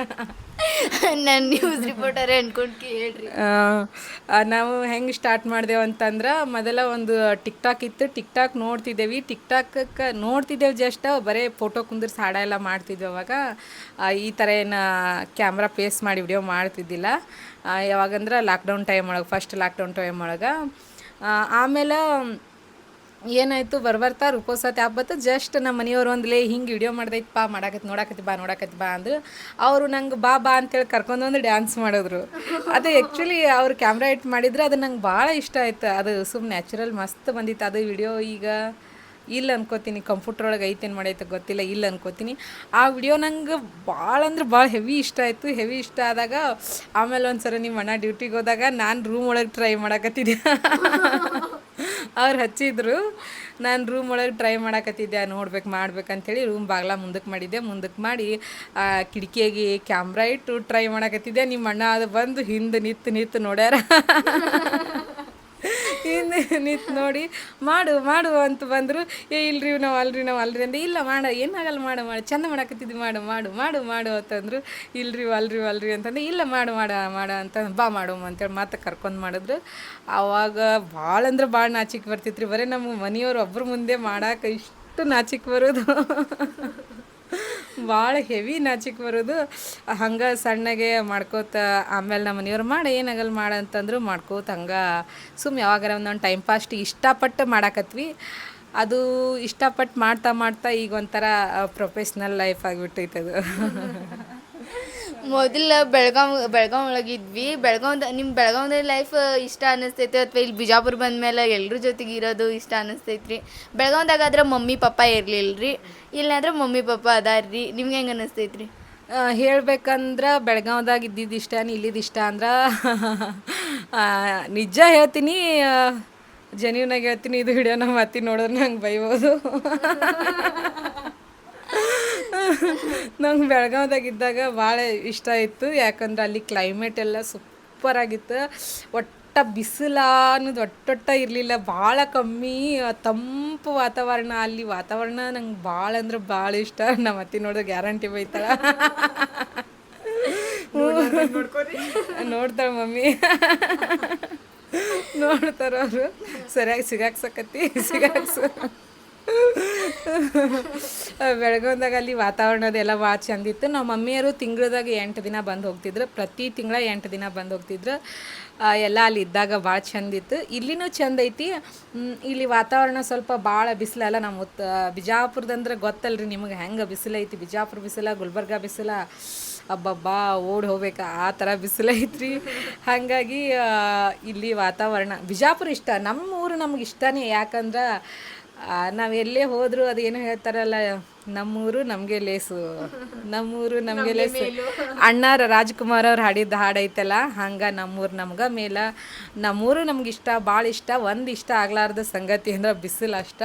ನಾನು ನ್ಯೂಸ್ ರಿಪೋರ್ಟರ್ ಅನ್ಕೊಂಡು ಕೇಳ್ರಿ. ನಾವು ಹೆಂಗೆ ಸ್ಟಾರ್ಟ್ ಮಾಡಿದೆವು ಅಂತಂದ್ರೆ ಮೊದಲ ಒಂದು ಟಿಕ್ ಟಾಕ್ ಇತ್ತು. ಟಿಕ್ ಟಾಕ್ ನೋಡ್ತಿದ್ದೇವೆ. ಟಿಕ್ ಟಾಕಕ್ಕೆ ನೋಡ್ತಿದ್ದೇವೆ ಜಸ್ಟ್ ಬರೀ ಫೋಟೋ ಕುಂದಿರ್ಸಿ ಹಾಡ ಎಲ್ಲ ಮಾಡ್ತಿದ್ವಿ ಅವಾಗ. ಈ ಥರ ಏನು ಕ್ಯಾಮ್ರಾ ಫೇಸ್ ಮಾಡಿ ವಿಡಿಯೋ ಮಾಡ್ತಿದ್ದಿಲ್ಲ. ಯಾವಾಗಂದ್ರೆ ಲಾಕ್ಡೌನ್ ಟೈಮ್ ಒಳಗೆ ಫಸ್ಟ್ ಲಾಕ್ಡೌನ್ ಟೈಮ್ ಒಳಗೆ. ಆಮೇಲೆ ಏನಾಯ್ತು? ಬರ್ಬರ್ತಾ? ಬರ್ತಾ ಆಪ್ ಬತ್ತು ಜಸ್ಟ್ ನಮ್ಮ ಮನೆಯವ್ರು ಒಂದ್ಲೇ ಹಿಂಗೆ ವಿಡಿಯೋ ಮಾಡ್ದೈತಿ ಬಾ ಮಾಡಾಕತ್ ನೋಡಾಕತ್ತಿ, ಬಾ ನೋಡಾಕತ್ತಿ, ಬಾ, ಅಂದ್ರು. ಅವರು ನಂಗೆ, ಬಾ ಬಾ, ಅಂತೇಳಿ ಕರ್ಕೊಂಡು ಬಂದು ಡ್ಯಾನ್ಸ್ ಮಾಡಿದ್ರು. ಅದು ಆ್ಯಕ್ಚುಲಿ ಅವ್ರು ಕ್ಯಾಮ್ರಾ ಇಟ್ ಮಾಡಿದ್ರೆ ಅದು ನಂಗೆ ಭಾಳ ಇಷ್ಟ ಆಯ್ತು. ಅದು ಸುಮ್ ನ್ಯಾಚುರಲ್ ಮಸ್ತ್ ಬಂದಿತ್ತು. ಅದು ವಿಡಿಯೋ ಈಗ ಇಲ್ಲ ಅನ್ಕೋತೀನಿ. ಕಂಪ್ಯೂಟರ್ ಒಳಗೆ ಐತೇನು ಮಾಡೈತೆ ಗೊತ್ತಿಲ್ಲ. ಇಲ್ಲ ಅನ್ಕೋತೀನಿ. ಆ ವಿಡಿಯೋ ನಂಗೆ ಭಾಳ ಅಂದ್ರೆ ಭಾಳ ಹೆವಿ ಇಷ್ಟ ಆಯಿತು. ಹೆವಿ ಇಷ್ಟ ಆದಾಗ ಆಮೇಲೆ ಒಂದ್ಸಲ ನಿಮ್ಮ ಅಣ್ಣ ಡ್ಯೂಟಿಗೆ ಹೋದಾಗ ನಾನು ರೂಮ್ ಒಳಗೆ ಟ್ರೈ ಮಾಡಕತ್ತಿದ್ದೆ. ಅವ್ರು ಹಚ್ಚಿದ್ರು, ನಾನು ರೂಮ್ ಒಳಗೆ ಟ್ರೈ ಮಾಡಕತ್ತಿದ್ದೆ, ನೋಡ್ಬೇಕು ಮಾಡ್ಬೇಕಂಥೇಳಿ ರೂಮ್ ಬಾಗ್ಲ ಮುಂದಕ್ಕೆ ಮಾಡಿದ್ದೆ ಮುಂದಕ್ಕೆ ಮಾಡಿ ಕಿಟಕಿಯಾಗಿ ಕ್ಯಾಮ್ರಾ ಇಟ್ಟು ಟ್ರೈ ಮಾಡಕತ್ತಿದ್ದೆ. ನಿಮ್ಮ ಅಣ್ಣ ಅದು ಬಂದು ಹಿಂದೆ ನಿಂತು ನಿಂತು ನೋಡ್ಯಾರ. ಹಿಂದೆ ನಿಂತು ನೋಡಿ, ಮಾಡು ಮಾಡು ಅಂತ ಬಂದರು, ಏ, ಇಲ್ರಿ ನಾವು ಅಲ್ರಿ ನಾವು ಅಲ್ರಿ ಅಂದೆ, ಇಲ್ಲ ಮಾಡ ಏನಾಗಲ್ಲ ಮಾಡು ಮಾಡು, ಚಂದ ಮಾಡಾಕತ್ತಿದ್ದು ಮಾಡು ಮಾಡು ಮಾಡು ಮಾಡು ಅಂತಂದ್ರು, ಇಲ್ರಿ ಅಲ್ರಿ ಅಲ್ರಿ ಅಂತಂದ್ರೆ ಇಲ್ಲ ಮಾಡು, ಮಾಡ ಮಾಡ ಅಂತ ಬಾ ಮಾಡು ಅಂತೇಳಿ ಮತ್ತೆ ಕರ್ಕೊಂಡು ಮಾಡಿದ್ರು. ಆವಾಗ ಭಾಳ ಅಂದ್ರೆ ಭಾಳ ನಾಚಿಕೆ ಬರ್ತಿತ್ತು ರೀ ಬರೀ ನಮ್ಮ ಮನೆಯವ್ರು ಒಬ್ಬರು ಮುಂದೆ ಮಾಡಕ್ಕೆ ಇಷ್ಟು ನಾಚಿಕೆ ಬರೋದು. ಭಾಳ ಹೆವಿ ನಾಚಿಕ್ ಬರೋದು. ಹಂಗೆ ಸಣ್ಣಗೆ ಮಾಡ್ಕೋತ ಆಮೇಲೆ ನಮ್ಮ ಮನೆಯವ್ರು ಮಾಡಿ ಏನಾಗಲ್ಲ ಮಾಡ ಅಂತಂದ್ರು ಮಾಡ್ಕೋತ ಹಂಗೆ ಸುಮ್ಮನೆ ಯಾವಾಗಾರ ಒಂದೊಂದು ಟೈಮ್ ಪಾಸ್ಟ್ ಇಷ್ಟಪಟ್ಟು ಮಾಡಾಕತ್ವಿ. ಅದು ಇಷ್ಟಪಟ್ಟು ಮಾಡ್ತಾ ಮಾಡ್ತಾ ಈಗ ಒಂಥರ ಪ್ರೊಫೆಷ್ನಲ್ ಲೈಫ್ ಆಗಿಬಿಟ್ಟೈತೆ ಅದು. ಮೊದಲು ಬೆಳಗಾವ್ ಬೆಳಗಾವ್ ಒಳಗಿದ್ವಿ ಬೆಳಗಾವ್ದ ನಿಮ್ಮ ಬೆಳಗಾವ್ದ ಲೈಫ್ ಇಷ್ಟ ಅನ್ನಿಸ್ತೈತೆ ಅಥವಾ ಇಲ್ಲಿ ಬಿಜಾಪುರ ಬಂದಮೇಲೆ ಎಲ್ಲರ ಜೊತೆಗೆ ಇರೋದು ಇಷ್ಟ ಅನ್ನಿಸ್ತೈತ್ರಿ ಬೆಳಗಾವ್ದಾಗ ಆದ್ರೆ ಮಮ್ಮಿ, ಪಪ್ಪ ಇರಲಿಲ್ಲ ರೀ ಇಲ್ಲಾಂದ್ರೆ ಮಮ್ಮಿ, ಪಪ್ಪ ಅದಾರ್ರಿ ನಿಮ್ಗೆ ಹೆಂಗೆ ಅನಿಸ್ತೈತ್ರಿ? ಹೇಳ್ಬೇಕಂದ್ರೆ ಬೆಳಗಾವ್ದಾಗ ಇದ್ದಿದ್ದು ಇಷ್ಟ ಇಲ್ಲಿದ್ದು ಇಷ್ಟ ಅಂದ್ರೆ ನಿಜ ಹೇಳ್ತೀನಿ ಜೆನ್ಯೂನಾಗಿ ಹೇಳ್ತೀನಿ, ಇದು ವಿಡಿಯೋ ನಮ್ಮ ಅತ್ತಿ ನೋಡಿದ್ರೆ ನಂಗೆ ಬೈಬೋದು. ನಂಗೆ ಬೆಳಗಾವ್ದಾಗ ಇದ್ದಾಗ ಭಾಳ ಇಷ್ಟ ಇತ್ತು, ಯಾಕಂದ್ರೆ ಅಲ್ಲಿ ಕ್ಲೈಮೇಟ್ ಎಲ್ಲ ಸೂಪರ್ ಆಗಿತ್ತು. ಒಟ್ಟ ಬಿಸಿಲ ಅನ್ನೋದು ಒಟ್ಟೊಟ್ಟ ಇರಲಿಲ್ಲ. ಭಾಳ ಕಮ್ಮಿ ತಂಪು ವಾತಾವರಣ. ಅಲ್ಲಿ ವಾತಾವರಣ ನಂಗೆ ಭಾಳ ಅಂದ್ರೆ ಭಾಳ ಇಷ್ಟ. ನಮ್ಮ ಅತ್ತಿ ನೋಡಿದ್ರೆ ಗ್ಯಾರಂಟಿ ಬೈತಾಳ. ನೋಡ್ತಾಳೆ ಮಮ್ಮಿ. ನೋಡ್ತಾರ ಅವರು. ಸರಿಯಾಗಿ ಸಿಗಾಕ್ಸಕತ್ತಿ ಸಿಗಾಕ್ಸ ಬೆಳಗಾವ್ದಾಗ ಅಲ್ಲಿ ವಾತಾವರಣದೆಲ್ಲ ಭಾಳ ಚಂದಿತ್ತು ನಮ್ಮ ಮಮ್ಮಿಯರು ತಿಂಗಳದಾಗ ಎಂಟು ದಿನ ಬಂದು ಹೋಗ್ತಿದ್ರು. ಪ್ರತಿ ತಿಂಗಳ ಎಂಟು ದಿನ ಬಂದು ಹೋಗ್ತಿದ್ರು. ಎಲ್ಲ ಅಲ್ಲಿ ಇದ್ದಾಗ ಭಾಳ ಚಂದಿತ್ತು ಇಲ್ಲಿನೂ ಚಂದ ಐತಿ. ಇಲ್ಲಿ ವಾತಾವರಣ ಸ್ವಲ್ಪ ಭಾಳ ಬಿಸಿಲಲ್ಲ ನಮ್ಮ ಉತ್ ಬಿಜಾಪುರದಂದ್ರೆ ಗೊತ್ತಲ್ರಿ ನಿಮಗೆ ಹೆಂಗೆ ಬಿಸಿಲೈತಿ. ಬಿಜಾಪುರ ಬಿಸಿಲ, ಗುಲ್ಬರ್ಗ ಬಿಸಿಲ. ಅಬ್ಬಬ್ಬಾ ಓಡಿ ಹೋಗ್ಬೇಕು? ಆ ಥರ ಬಿಸಿಲೈತ್ರಿ ಹಾಗಾಗಿ ಇಲ್ಲಿ ವಾತಾವರಣ. ಬಿಜಾಪುರ ಇಷ್ಟ. ನಮ್ಮ ಊರು ನಮ್ಗೆ ಇಷ್ಟನೇ. ಯಾಕಂದ್ರೆ ನಾವು ಎಲ್ಲೇ ಹೋದ್ರು ಏನು ಹೇಳ್ತಾರಲ್ಲ ನಮ್ಮೂರು ನಮಗೆ ಲೇಸು. ನಮ್ಮೂರು ನಮಗೆ ಲೇಸು. ಅಣ್ಣಾರ ರಾಜ್ಕುಮಾರ್ ಅವ್ರು ಹಾಡಿದ ಹಾಡೈತಲ್ಲ ಹಂಗೆ ನಮ್ಮೂರು ನಮ್ಗೆ ಮೇಲ. ನಮ್ಮೂರು ನಮ್ಗೆ ಇಷ್ಟ ಭಾಳ ಇಷ್ಟ. ಒಂದು ಇಷ್ಟ ಆಗ್ಲಾರ್ದ ಸಂಗತಿ ಅಂದ್ರೆ ಬಿಸಿಲು ಅಷ್ಟ.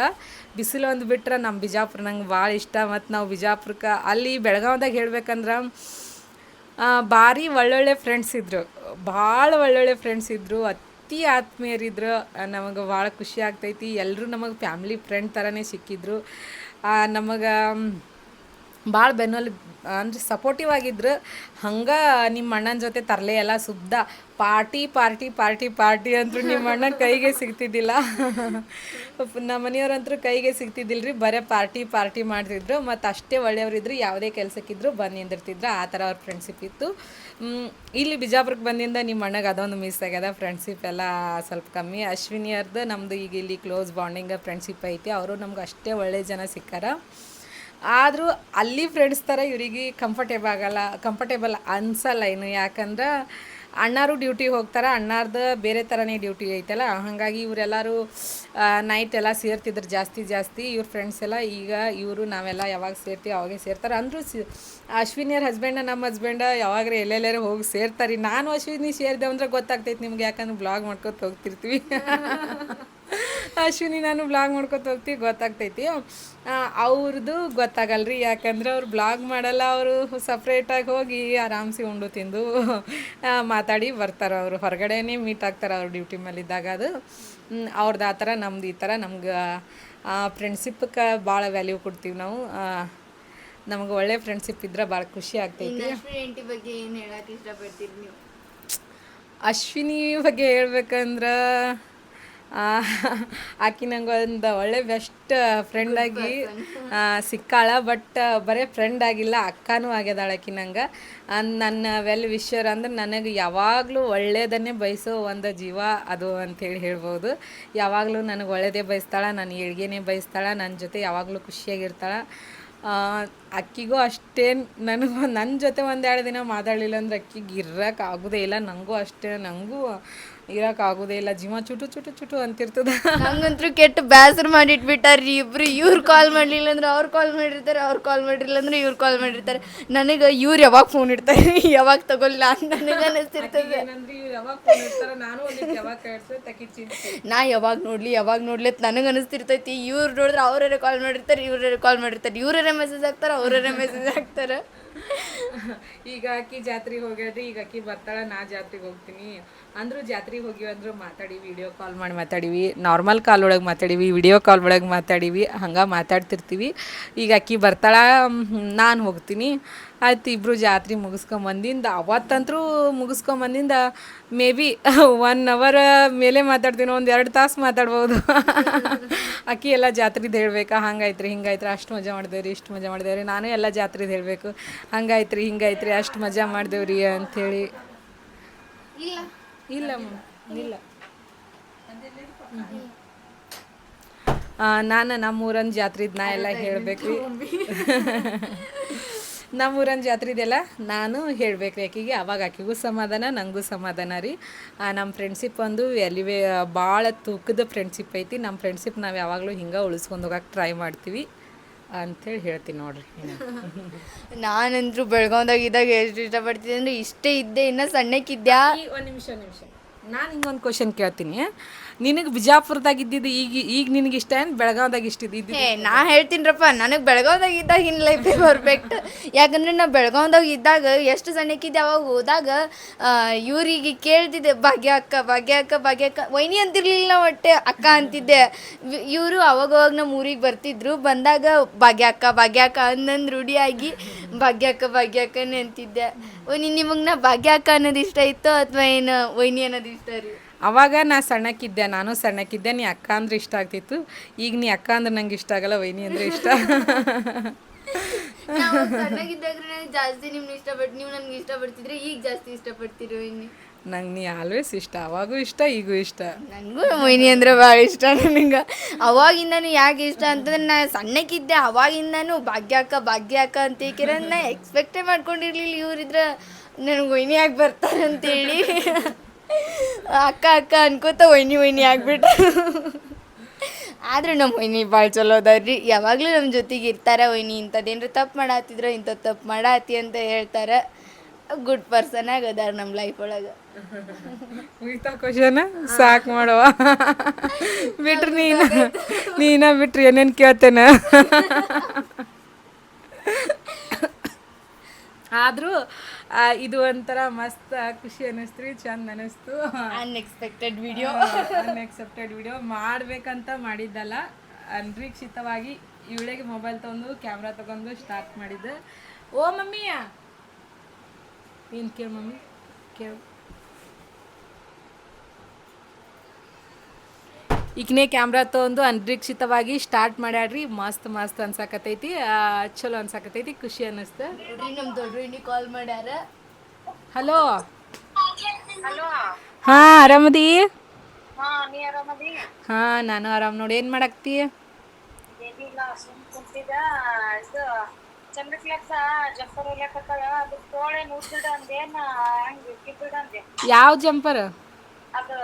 ಬಿಸಿಲು ಒಂದು ಬಿಟ್ರೆ ನಮ್ಮ ಬಿಜಾಪುರ ನಂಗೆ ಭಾಳ ಇಷ್ಟ. ಮತ್ತು ನಾವು ಬಿಜಾಪುರಕ್ಕೆ ಅಲ್ಲಿ ಬೆಳಗಾವ್ದಾಗ ಹೇಳ್ಬೇಕಂದ್ರೆ ಭಾರಿ ಒಳ್ಳೊಳ್ಳೆ ಫ್ರೆಂಡ್ಸ್ ಇದ್ದರು ಭಾಳ ಒಳ್ಳೊಳ್ಳೆ ಫ್ರೆಂಡ್ಸ್ ಇದ್ದರು ಅತಿ ಆತ್ಮೀಯರಿದ್ರು. ನಮಗೆ ಭಾಳ ಖುಷಿ ಆಗ್ತೈತಿ. ಎಲ್ಲರೂ ನಮಗೆ ಫ್ಯಾಮ್ಲಿ ಫ್ರೆಂಡ್ ಥರನೇ ಸಿಕ್ಕಿದ್ರು. ನಮಗೆ ಭಾಳ ಬೆನ್ನಲ್ಲಿ ಅಂದ್ರೆ ಸಪೋರ್ಟಿವ್ ಆಗಿದ್ರು ಹಂಗೆ ನಿಮ್ಮ ಅಣ್ಣನ ಜೊತೆ ತರಲೇ ಎಲ್ಲ ಸುದ್ದ ಪಾರ್ಟಿ ಪಾರ್ಟಿ ಪಾರ್ಟಿ ಪಾರ್ಟಿ ಅಂತೂ ನಿಮ್ಮ ಅಣ್ಣ ಕೈಗೆ ಸಿಗ್ತಿದ್ದಿಲ್ಲ. ನಮ್ಮ ಮನೆಯವ್ರಂತೂ ಕೈಗೆ ಸಿಗ್ತಿದ್ದಿಲ್ಲ ರೀ ಬರೀ ಪಾರ್ಟಿ ಪಾರ್ಟಿ ಮಾಡ್ತಿದ್ರು. ಮತ್ತು ಅಷ್ಟೇ ಒಳ್ಳೆಯವರಿದ್ರು ಯಾವುದೇ ಕೆಲಸಕ್ಕಿದ್ರು ಬಂದು ನಿಂದಿರ್ತಿದ್ರು. ಆ ಥರ ಅವ್ರ ಫ್ರೆಂಡ್ಶಿಪ್ ಇತ್ತು. ಇಲ್ಲಿ ಬಿಜಾಪುರಕ್ಕೆ ಬಂದಿಂದ ನಿಮ್ಮ ಅಣ್ಣಗೆ ಅದೊಂದು ಮಿಸ್ ಆಗ್ಯದ. ಫ್ರೆಂಡ್ಶಿಪ್ ಎಲ್ಲ ಸ್ವಲ್ಪ ಕಮ್ಮಿ. ಅಶ್ವಿನಿಯರ್ದು ನಮ್ಮದು ಈಗ ಇಲ್ಲಿ ಕ್ಲೋಸ್ ಬಾಂಡಿಂಗ್ ಫ್ರೆಂಡ್ಶಿಪ್ ಐತಿ. ಅವರು ನಮ್ಗೆ ಅಷ್ಟೇ ಒಳ್ಳೆ ಜನ ಸಿಕ್ಕಾರ. ಆದರೂ ಅಲ್ಲಿ ಫ್ರೆಂಡ್ಸ್ ಥರ ಇವರಿಗೆ ಕಂಫರ್ಟೇಬಲ್ ಆಗಲ್ಲ ಕಂಫರ್ಟೇಬಲ್ ಅನ್ಸಲ್ಲ ಇನ್ನು. ಯಾಕಂದ್ರೆ ಅಣ್ಣಾರು ಡ್ಯೂಟಿ ಹೋಗ್ತಾರೆ, ಅಣ್ಣಾರ್ದು ಬೇರೆ ಥರನೇ ಡ್ಯೂಟಿ ಐತಲ್ಲ. ಹಾಗಾಗಿ ಇವರೆಲ್ಲರೂ ನೈಟ್ ಎಲ್ಲ ಸೇರ್ತಿದ್ರು ಜಾಸ್ತಿ ಜಾಸ್ತಿ. ಇವ್ರ ಫ್ರೆಂಡ್ಸ್ ಎಲ್ಲ ಈಗ ಇವರು ನಾವೆಲ್ಲ ಯಾವಾಗ ಸೇರ್ತೀವಿ ಅವಾಗೆ ಸೇರ್ತಾರೆ. ಅಂದರೂ ಸಿ ಅಶ್ವಿನಿಯರ್ ಹಸ್ಬೆಂಡ ನಮ್ಮ ಹಸ್ಬೆಂಡ ಯಾವಾಗ್ರೆ ಎಲ್ಲೆಲ್ಲರೂ ಹೋಗಿ ಸೇರ್ತಾರೆ. ನಾನು ಅಶ್ವಿನಿ ಸೇರಿದೆ ಅಂದ್ರೆ ಗೊತ್ತಾಗ್ತೈತೆ ನಿಮ್ಗೆ ಯಾಕಂದ್ರೆ ಬ್ಲಾಗ್ ಮಾಡ್ಕೊತ ಹೋಗ್ತಿರ್ತೀವಿ. ಅಶ್ವಿನಿ ನಾನು ಬ್ಲಾಗ್ ಮಾಡ್ಕೊತ ಹೋಗ್ತೀವಿ ಗೊತ್ತಾಗ್ತೈತಿ. ಅವ್ರದ್ದು ಗೊತ್ತಾಗಲ್ರಿ ಯಾಕಂದ್ರೆ ಅವ್ರು ಬ್ಲಾಗ್ ಮಾಡಲ್ಲ ಅವರು ಸಪ್ರೇಟಾಗಿ ಹೋಗಿ ಆರಾಮ್ಸಿ ಉಂಡು ತಿಂದು ಮಾತಾಡಿ ಬರ್ತಾರೆ ಅವರು. ಹೊರಗಡೆನೇ ಮೀಟ್ ಆಗ್ತಾರೆ ಅವ್ರ ಡ್ಯೂಟಿ ಮೇಲಿದ್ದಾಗ ಅದು. ಅವ್ರದ್ದು ಆ ಥರ ನಮ್ದು ಈ ಥರ ನಮ್ಗೆ ಫ್ರೆಂಡ್ಶಿಪ್ಗೆ ಭಾಳ ವ್ಯಾಲ್ಯೂ ಕೊಡ್ತೀವಿ ನಾವು. ನಮಗೆ ಒಳ್ಳೆ ಫ್ರೆಂಡ್ಶಿಪ್ ಇದ್ರೆ ಭಾಳ ಖುಷಿ ಆಗ್ತೈತಿ. ಬಗ್ಗೆ ಏನು ಹೇಳಕ್ಕೆ ಇಷ್ಟಪಡ್ತೀರಿ ನೀವು? ಅಶ್ವಿನಿ ಬಗ್ಗೆ ಹೇಳ್ಬೇಕಂದ್ರೆ ಆಕಿ ನಂಗೆ ಒಂದು ಒಳ್ಳೆ ಬೆಸ್ಟ್ ಫ್ರೆಂಡ್ ಆಗಿ ಸಿಕ್ಕಾಳ ಬಟ್ ಬರೀ ಫ್ರೆಂಡ್ ಆಗಿಲ್ಲ ಅಕ್ಕನೂ ಆಗ್ಯದಾಳ ಆಕಿ ನಂಗೆ ನನ್ನ ವೆಲ್ ವಿಶರ್ ಅಂದ್ರೆ ನನಗೆ ಯಾವಾಗಲೂ ಒಳ್ಳೇದನ್ನೇ ಬಯಸೋ ಒಂದು ಜೀವ ಅದು ಅಂತೇಳಿ ಹೇಳ್ಬೋದು. ಯಾವಾಗಲೂ ನನಗೆ ಒಳ್ಳೇದೇ ಬಯಸ್ತಾಳೆ ನನ್ನ ಏಳ್ಗೆನೇ ಬಯಸ್ತಾಳೆ ನನ್ನ ಜೊತೆ ಯಾವಾಗಲೂ ಖುಷಿಯಾಗಿರ್ತಾಳೆ. ಅಕ್ಕಿಗೂ ಅಷ್ಟೇ ನನಗೂ ನನ್ನ ಜೊತೆ ಒಂದೆರಡು ದಿನ ಮಾತಾಡಲಿಲ್ಲ ಅಂದ್ರೆ ಅಕ್ಕಿಗೆ ಇರೋಕ್ಕಾಗೋದೇ ಆಗೋದೇ ಇಲ್ಲ ನನಗೂ ಅಷ್ಟೇ ನನಗೂ ಇರಕ್ಕೆ ಆಗುದೇ ಇಲ್ಲ. ಜೀವ ಚುಟು ಚುಟು ಚುಟು ಅಂತಿರ್ತದ. ನಂಗಂತೂ ಕೆಟ್ಟ ಬೇಸರ ಮಾಡಿಟ್ಬಿಟ್ಟಾರ್ರಿ ಇಬ್ರು. ಇವ್ರು ಕಾಲ್ ಮಾಡಲಿಲ್ಲ ಅಂದ್ರೆ ಅವ್ರು ಕಾಲ್ ಮಾಡಿರ್ತಾರೆ ಅವ್ರು ಕಾಲ್ ಮಾಡಿರಲಿಲ್ಲ ಅಂದ್ರೆ ಇವ್ರು ಕಾಲ್ ಮಾಡಿರ್ತಾರೆ. ನನಗೆ ಇವ್ರು ಯಾವಾಗ ಫೋನ್ ಇಡ್ತಾರೆ ಯಾವಾಗ ತಗೊಲ್ಲ ಅಂತ ನನಗೆ ಅನಿಸ್ತಿರ್ತದೆ. ಏನಂದ್ರೆ ಇವ್ರು ಯಾವಾಗ ಫೋನ್ ಇರ್ತಾರ ನಾನು ಒಂದಿಟ್ಟು ಯಾವಾಗ ಕೇಳ್ತೇವೆ ತಕಿ ಚಿಂತೆ. ನಾ ಯಾವಾಗ ನೋಡ್ಲಿ ಯಾವಾಗ ನೋಡ್ಲಿ ಅಂತ ನನಗೆ ಅನಿಸ್ತಿರ್ತೈತಿ. ಇವ್ರು ನೋಡಿದ್ರೆ ಅವ್ರೇ ಕಾಲ್ ಮಾಡಿರ್ತಾರೆ ಇವ್ರೇ ಕಾಲ್ ಮಾಡಿರ್ತಾರೆ. ಇವ್ರೇ ಮೆಸೇಜ್ ಹಾಕ್ತಾರೆ ಅವ್ರೇ ಮೆಸೇಜ್ ಹಾಕ್ತಾರೆ. ಈಗ ಅಕ್ಕಿ ಜಾತ್ರೆಗೆ ಹೋಗ್ಯಾಡ್ರಿ ಈಗ ಅಕ್ಕಿ ಬರ್ತಾಳ, ನಾ ಜಾತ್ರೆಗೆ ಹೋಗ್ತೀನಿ. ಅಂದ್ರು ಜಾತ್ರೆಗೆ ಹೋಗಿವಿ ಅಂದ್ರು ಮಾತಾಡಿ ವಿಡಿಯೋ ಕಾಲ್ ಮಾಡಿ ಮಾತಾಡಿವಿ. ನಾರ್ಮಲ್ ಕಾಲ್ ಒಳಗೆ ಮಾತಾಡಿವಿ ವಿಡಿಯೋ ಕಾಲ್ ಒಳಗೆ ಮಾತಾಡಿವಿ, ಹಂಗೆ ಮಾತಾಡ್ತಿರ್ತೀವಿ. ಈಗ ಅಕ್ಕಿ ಬರ್ತಾಳ ನಾನು ಹೋಗ್ತೀನಿ. ಆಯ್ತು ಇಬ್ಬರು ಜಾತ್ರೆ ಮುಗಿಸ್ಕೊಂಬಂದಿಂದ ಅವತ್ತಂತರೂ ಮುಗಿಸ್ಕೊಂಬಂದಿಂದ ಮೇ ಬಿ ಒನ್ ಅವರ್ ಮೇಲೆ ಮಾತಾಡ್ತೀನಿ ಒಂದು ಎರಡು ತಾಸು ಮಾತಾಡ್ಬೋದು. ಅಕ್ಕಿ ಎಲ್ಲ ಜಾತ್ರೆದು ಹೇಳ್ಬೇಕಾ ಹಂಗಾಯ್ತ್ರಿ ಹಿಂಗಾಯ್ತ್ರಿ ಅಷ್ಟು ಮಜಾ ಮಾಡಿದೇವ್ರಿ ಇಷ್ಟು ಮಜಾ ಮಾಡಿದೇವ್ರಿ ನಾನು ಎಲ್ಲ ಜಾತ್ರೆದು ಹೇಳಬೇಕು. ಹಂಗಾಯ್ತ್ರಿ ಹಿಂಗಾಯ್ತ್ರಿ ಅಷ್ಟು ಮಜಾ ಮಾಡಿದೇವ್ರಿ ಅಂಥೇಳಿ. ಇಲ್ಲ. ಇಲ್ಲ ಇಲ್ಲಮ್ಮ ಇಲ್ಲ. ನಾನು ನಮ್ಮೂರನ್ ಜಾತ್ರೆದು ನಾ ಎಲ್ಲ ಹೇಳ್ಬೇಕ್ರಿ. ನಮ್ಮೂರನ್ ಜಾತ್ರೆದೆಲ್ಲ ನಾನು ಹೇಳ್ಬೇಕ್ರಿ ಆಕೆಗೆ ಅವಾಗ ಆಕೆಗೂ ಸಮಾಧಾನ ನನಗೂ ಸಮಾಧಾನ ರೀ. ಆ, ನಮ್ಮ ಫ್ರೆಂಡ್ಶಿಪ್ ಒಂದು ಎಲ್ಲಿವೇ ಭಾಳ ತೂಕದ ಫ್ರೆಂಡ್ಶಿಪ್ ಐತಿ. ನಮ್ಮ ಫ್ರೆಂಡ್ಶಿಪ್ ನಾವು ಯಾವಾಗಲೂ ಹಿಂಗೆ ಉಳಿಸ್ಕೊಂಡು ಹೋಗಕ್ಕೆ ಟ್ರೈ ಮಾಡ್ತೀವಿ ಅಂಥೇಳಿ ಹೇಳ್ತೀನಿ ನೋಡ್ರಿ. ನಾನಂದ್ರೂ ಬೆಳಗಾವ್ದಾಗ ಇದ್ದಾಗ ಎಷ್ಟು ಇಷ್ಟಪಡ್ತೀನಿ ಅಂದ್ರೆ ಇಷ್ಟೇ ಇದ್ದೆ ಇನ್ನ ಸಣ್ಣಕ್ಕಿದ್ಯಾ? ಒಂದು ನಿಮಿಷ ನಿಮಿಷ. ನಾನು ಹಿಂಗೊಂದು ಕ್ವಶನ್ ಕೇಳ್ತೀನಿ. ನಿನಗೆ ಬಿಜಾಪುರದಾಗ ಇದ್ದಿದ್ದು ಈಗ ಈಗ ನಿನಗೆ ಇಷ್ಟ ಏನು ಬೆಳಗಾವ್ದಾಗ ಇಷ್ಟ ಇದ್ದಿದ್ದು? ನಾ ಹೇಳ್ತೀನಿರಪ್ಪ, ನನಗೆ ಬೆಳಗಾವ್ದಾಗ ಇದ್ದಾಗ ಹಿಂಗೆ ಲೈಫ್ ಪರ್ಫೆಕ್ಟ್ ಯಾಕಂದ್ರೆ ನಾ ಬೆಳಗಾವ್ದಾಗ ಇದ್ದಾಗ ಎಷ್ಟು ಜನಕ್ಕಿದ್ದೆ ಅವಾಗ ಹೋದಾಗ ಇವ್ರಿಗೆ ಕೇಳ್ತಿದ್ದೆ, ಭಾಗ್ಯ ಅಕ್ಕ ಭಾಗ್ಯ ಅಕ್ಕ ಭಾಗ್ಯ ಅಕ್ಕ. ವೈನಿ ಅಂತಿರ್ಲಿಲ್ಲ ಒಟ್ಟೆ, ಅಕ್ಕ ಅಂತಿದ್ದೆ. ಇವರು ಅವಾಗ ಅವಾಗ ನಮ್ಮ ಊರಿಗೆ ಬರ್ತಿದ್ರು. ಬಂದಾಗ ಭಾಗ್ಯ ಅಕ್ಕ ಭಾಗ್ಯ ಅಕ್ಕ ಅಂದಂದು ರೂಢಿಯಾಗಿ ಭಾಗ್ಯ ಅಕ್ಕ, ಭಾಗ್ಯ ಅಕ್ಕನೇ ಅಂತಿದ್ದೆ. ವೈನಿ, ನಿಮಗೆ ನಾ ಭಾಗ್ಯ ಅಕ್ಕ ಅನ್ನೋದು ಇಷ್ಟ ಇತ್ತು ಅಥವಾ ಏನು ವೈನಿ ಅನ್ನೋದು ಇಷ್ಟ ರೀ? ಅವಾಗ ನಾ ಸಣ್ಣಕ್ಕಿದ್ದೆ ನಾನು ಸಣ್ಣಕ್ಕಿದ್ದೆ ನೀ ಅಕ್ಕ ಅಂದ್ರೆ ಇಷ್ಟ ಆಗ್ತಿತ್ತು. ಈಗ ನೀ ಅಕ್ಕ ಅಂದ್ರೆ ನಂಗೆ ಇಷ್ಟ ಆಗಲ್ಲ ವೈನಿ ಅಂದ್ರೆ ಇಷ್ಟ. ನಾವು ಸಣ್ಣಗಿದ್ದಾಗ ಜಾಸ್ತಿ ನಿಮ್ಗೆ ಇಷ್ಟಪಟ್ಟು ನೀವು ನನ್ಗೆ ಇಷ್ಟಪಡ್ತಿದ್ರೆ ಈಗ ಜಾಸ್ತಿ ಇಷ್ಟಪಡ್ತೀರಿ ವೈನಿ? ನಂಗೆ ನೀ ಆಲ್ವೇಸ್ ಇಷ್ಟ ಅವಾಗೂ ಇಷ್ಟ ಈಗೂ ಇಷ್ಟ. ನನಗೂ ವೈನಿ ಅಂದ್ರೆ ಭಾಳ ಇಷ್ಟ ನನಗೆ. ಅವಾಗಿಂದನೂ ಯಾಕೆ ಇಷ್ಟ ಅಂತಂದ್ರೆ ನಾ ಸಣ್ಣಕ್ಕಿದ್ದೆ ಅವಾಗಿಂದನೂ ಭಾಗ್ಯಾಕ ಭಾಗ್ಯಾಕ ಅಂತ ಏಕೆರ ನಾ ಎಕ್ಸ್ಪೆಕ್ಟೇ ಮಾಡ್ಕೊಂಡಿರ್ಲಿಲ್ಲ ಇವ್ರಿದ್ರ ನನಗೆ ವೈನಿ ಆಗಿ ಬರ್ತಾರೆ ಅಂತೇಳಿ ಅಕ್ಕ ಅಕ್ಕ ಅನ್ಕೋತ ಒಯ್ನಿ ಒಯ್ನಿ ಆಗ್ಬಿಟ್ರು. ಆದ್ರೆ ನಮ್ಮ ಒಯ್ನಿ ಭಾಳ ಚಲೋ ಅದಾರ್ರಿ. ಯಾವಾಗಲೂ ನಮ್ಮ ಜೊತೆಗೆ ಇರ್ತಾರ ಒಯ್ನಿ ಇಂಥದ್ದೇನ್ರ ತಪ್ಪು ಮಾಡಾತಿದ್ರ ಇಂಥದ್ದು ತಪ್ಪು ಮಾಡಾತಿ ಅಂತ ಹೇಳ್ತಾರೆ. ಗುಡ್ ಪರ್ಸನ್ ಆಗದಾರ ನಮ್ಮ ಲೈಫ್ ಒಳಗೆ. ಕ್ವಶನ್? ಸಾಕು ಮಾಡುವ ಬಿಟ್ರಿ ನೀನ. ನೀನ ಬಿಟ್ರಿ ಏನೇನು ಕೇಳ್ತೇನೆ? ಆದರೂ ಇದು ಒಂಥರ ಮಸ್ತ್ ಖುಷಿ ಅನ್ನಿಸ್ತ್ರಿ ಚಂದ ಅನ್ನಿಸ್ತು. ಅನ್ಎಕ್ಸ್ಪೆಕ್ಟೆಡ್ ವಿಡಿಯೋ ಅನ್ಎಕ್ಸೆಪ್ಟೆಡ್ ವಿಡಿಯೋ ಮಾಡ್ಬೇಕಂತ ಮಾಡಿದ್ದಲ್ಲ. ಅನಿರೀಕ್ಷಿತವಾಗಿ ಇವಳಿಗೆ ಮೊಬೈಲ್ ತೊಗೊಂಡು ಕ್ಯಾಮ್ರಾ ತಗೊಂಡು ಸ್ಟಾರ್ಟ್ ಮಾಡಿದ್ದೆ. ಓ ಮಮ್ಮಿಯ! ಏನು ಕೇಳು ಮಮ್ಮಿ? ಕೇಳು. ಈಗನೇ ಕ್ಯಾಮ್ರಾ ತೊಗೊಂಡು ಅನಿರೀಕ್ಷಿತವಾಗಿ ಸ್ಟಾರ್ಟ್ ಮಾಡ್ಯಾಡ್ರಿ ಮಸ್ತ್ ಮಸ್ತ್ ಅನ್ಸಾಕತೈತಿ ಆ, ಚಲೋ ಅನ್ಸಾಕತೈತಿ ಖುಷಿ ಅನ್ನಿಸ್ತು ನೋಡ್ರಿ ನಮ್ಮ ದೊಡ್ಡ ಕಾಲ್ ಮಾಡ್ಯಾರ. ಹಲೋ ಹಾ ಆರಾಮದಿ? ಹಾ ನೀ ಆರಾಮದಿ? ಹಾ ನಾನು ಆರಾಮ್ ನೋಡಿ. ಏನ್ ಮಾಡಾಕ್ತಿ ಯಾವ ಜಂಪರ್? ಅದು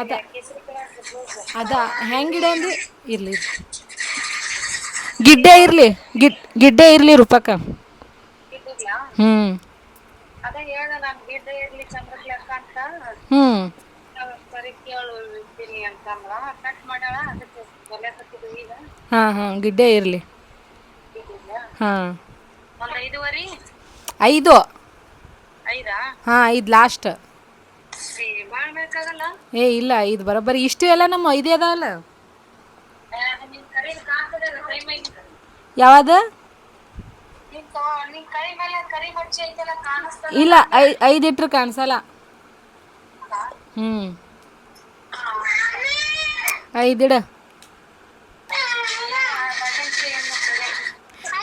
ಅದ. ಕೇಸರಿ ಕಲರ್ ಬ್ಲೌಸ್ ಅದ ಹೆಂಗಿಡ ಅಂದಿ? ಇರ್ಲಿ ಗಿಡ್ಡೆ ಇರ್ಲಿ ಗಿಡ್ ಗಿಡ್ಡೆ ಇರ್ಲಿ ರೂಪಕ್ಕ ಹ್ಞೂ ಹ್ಮ್. ಹಾ ಹಾ ಗಿಡ್ಡೆ ಇರ್ಲಿ. ಹಾ. ಒಂದ್ ಐದುವರಿ? ಐದು. ಐದಾ? ಹಾ ಐದು ಲಾಸ್ಟ್. ಏ, ಇಲ್ಲ ಇದು ಬರೋಬ್ಬರಿ. ಇಷ್ಟು ಎಲ್ಲ ನಮ್ಮ ಇದೇ ಅದಾವಲ್ಲ? ಯಾವ್ದು? ಇಲ್ಲ ಐದು ಇಟ್ರು ಕಾಣಿಸಲ್ಲ. ಹ್ಮ್. ಐದಿಡ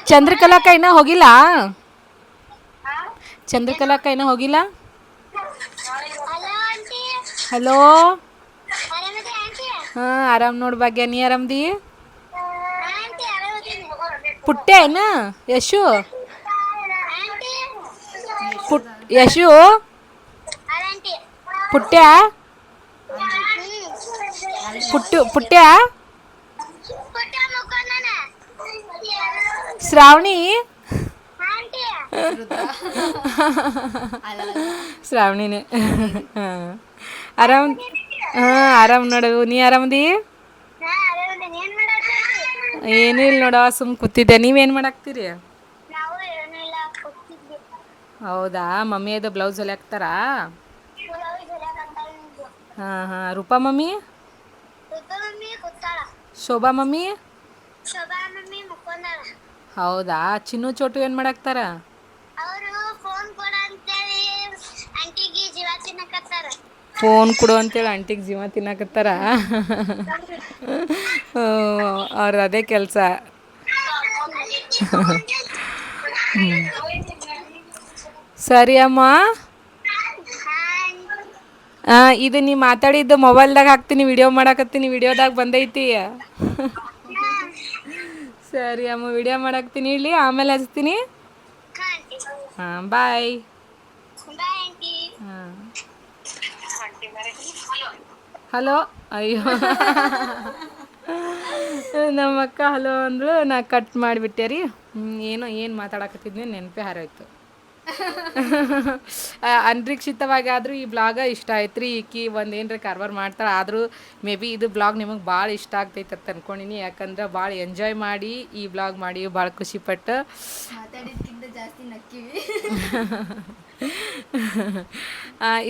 ಚಂದ್ರಕಲಾಕ ಇನ್ನ ಹೋಗಿಲ್ಲ? ಚಂದ್ರಕಲಾಕ ಇನ್ನ ಹೋಗಿಲ್ಲ? ಹಲೋ? ಹಾಂ ಆರಾಮ್ ನೋಡ್ ಭಾಗ್ಯ ನೀ ಆರಾಮ್ದಿ? ಪುಟ್ಟೆ ಏನ ಯಶು? ಪುಟ್ ಯಶು? ಪುಟ್ಟ್ಯ ಪುಟ್ಟು ಪುಟ್ಟ್ಯ ಶ್ರಾವಣಿ? ಶ್ರಾವಣಿನೇ. ಹಾಂ. ಆರಾಮ್? ಹಾಂ, ಆರಾಮ್ ನೋಡು. ನೀ ಆರಾಮದಿ ಏನೂ ಇಲ್ಲ ನೋಡವ ಸುಮ್ ಕೂತಿದ್ದೆ. ನೀವೇನು ಮಾಡಾಕ್ತೀರಿ? ಹೌದಾ? ಮಮ್ಮಿ ಅದು ಬ್ಲೌಸ್ ಹೊಲಿಯಾಕ್ತಾರಾ ಹಾಂ ಹಾಂ. ರೂಪಾ ಮಮ್ಮಿ? ಶೋಭಾ ಮಮ್ಮಿ? ಹೌದಾ? ಚಿನ್ನು, ಚೋಟು ಏನು ಮಾಡಾಕ್ತಾರ ಫೋನ್ ಕೊಡ ಅಂತೇಳಿ ಅಂಟಿಗೆ ಜೀವ ತಿನ್ನಕತ್ತಾರ. ಆಂಟಿಗೆ ಜೀವ ತಿನ್ನಕತ್ತಾರ ಅವ್ರ ಅದೇ ಕೆಲಸ. ಸರಿ ಅಮ್ಮ. ಹಾಂ ಇದು ನೀ ಮಾತಾಡಿದ್ದು ಮೊಬೈಲ್ದಾಗ ಹಾಕ್ತೀನಿ ವಿಡಿಯೋ ಮಾಡಾಕತ್ತೀನಿ ವಿಡಿಯೋದಾಗ ಬಂದೈತಿ. ಸರಿ ಅಮ್ಮ ವಿಡಿಯೋ ಮಾಡಾಕ್ತೀನಿ ಇಲ್ಲಿ ಆಮೇಲೆ ಹಚ್ತೀನಿ. ಹಾಂ ಬಾಯ್ ಆಂಟಿ ಹಾಂ ಹಲೋ ಅಯ್ಯೋ. ನಮ್ಮ ಅಕ್ಕ ಹಲೋ ಅಂದ್ರು ನಾ ಕಟ್ ಮಾಡಿಬಿಟ್ಟೆ ರೀ. ಏನೋ ಏನು ಮಾತಾಡಕತ್ತಿದ್ನಿ ನೆನಪೇ ಹಾರೋಯ್ತು. ಅನಿರೀಕ್ಷಿತವಾಗಿ ಆದರೂ ಈ ಬ್ಲಾಗ ಇಷ್ಟ ಆಯ್ತು ರೀ ಈಕಿ ಒಂದು ಏನರ ಕಾರ್ಬಾರ್ ಮಾಡ್ತಾಳೆ ಆದರೂ ಮೇ ಬಿ ಇದು ಬ್ಲಾಗ್ ನಿಮಗೆ ಭಾಳ ಇಷ್ಟ ಆಗ್ತೈತೆ ಅಂತ ಅನ್ಕೊಂಡಿನಿ. ಯಾಕಂದ್ರೆ ಭಾಳ ಎಂಜಾಯ್ ಮಾಡಿ ಈ ಬ್ಲಾಗ್ ಮಾಡಿ ಭಾಳ ಖುಷಿಪಟ್ಟು. ಜಾಸ್ತಿ ನಕ್ಕಿವಿ.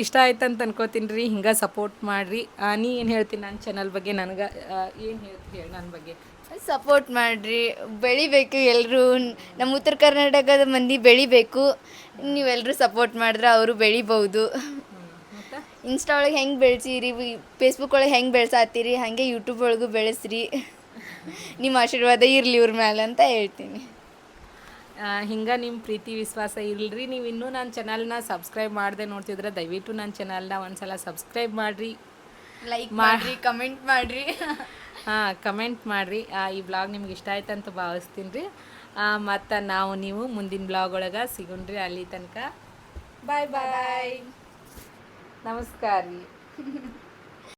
ಇಷ್ಟ ಆಯ್ತು ಅಂತ ಅನ್ಕೋತೀನಿ ರೀ ಹಿಂಗೆ ಸಪೋರ್ಟ್ ಮಾಡಿರಿ. ನೀ ಏನು ಹೇಳ್ತೀನಿ ನನ್ನ ಚಾನಲ್ ಬಗ್ಗೆ ನನಗೆ ಏನು ಹೇಳ್ತೀನಿ ಹೇಳಿ ನನ್ನ ಬಗ್ಗೆ? ಸಪೋರ್ಟ್ ಮಾಡ್ರಿ ಬೆಳಿಬೇಕು ಎಲ್ಲರೂ ನಮ್ಮ ಉತ್ತರ ಕರ್ನಾಟಕದ ಮಂದಿ ಬೆಳಿಬೇಕು. ನೀವೆಲ್ಲರೂ ಸಪೋರ್ಟ್ ಮಾಡಿದ್ರೆ ಅವರು ಬೆಳಿಬೋದು ಇನ್ಸ್ಟಾ ಒಳಗೆ ಹೆಂಗೆ ಬೆಳೆಸಿರಿ ಫೇಸ್ಬುಕ್ ಒಳಗೆ ಹೆಂಗೆ ಬೆಳೆಸಾತೀರಿ ಹಾಗೆ ಯೂಟ್ಯೂಬ್ ಒಳಗೂ ಬೆಳೆಸ್ರಿ. ನಿಮ್ಮ ಆಶೀರ್ವಾದ ಇರಲಿ ಇವ್ರ ಮೇಲೆ ಅಂತ ಹೇಳ್ತೀನಿ. ಹಿಂಗೆ ನಿಮ್ಮ ಪ್ರೀತಿ ವಿಶ್ವಾಸ ಇಲ್ರಿ ನೀವು ಇನ್ನೂ ನನ್ನ ಚಾನಲ್ನ ಸಬ್ಸ್ಕ್ರೈಬ್ ಮಾಡದೆ ನೋಡ್ತಿದ್ರೆ ದಯವಿಟ್ಟು ನನ್ನ ಚಾನಲ್ನ ಒಂದ್ಸಲ ಸಬ್ಸ್ಕ್ರೈಬ್ ಮಾಡಿರಿ. ಲೈಕ್ ಮಾಡಿರಿ ಕಮೆಂಟ್ ಮಾಡಿರಿ. ಹಾಂ ಕಮೆಂಟ್ ಮಾಡಿರಿ. ಈ ಬ್ಲಾಗ್ ನಿಮ್ಗೆ ಇಷ್ಟ ಆಯ್ತು ಅಂತ ಭಾವಿಸ್ತೀನಿ. ರೀ ಮತ್ತು ನಾವು ನೀವು ಮುಂದಿನ ಬ್ಲಾಗ್ ಒಳಗೆ ಸಿಗೋಣ್ರಿ ಅಲ್ಲಿ ತನಕ. ಬಾಯ್ ಬಾಯ್ ನಮಸ್ಕಾರ ರೀ.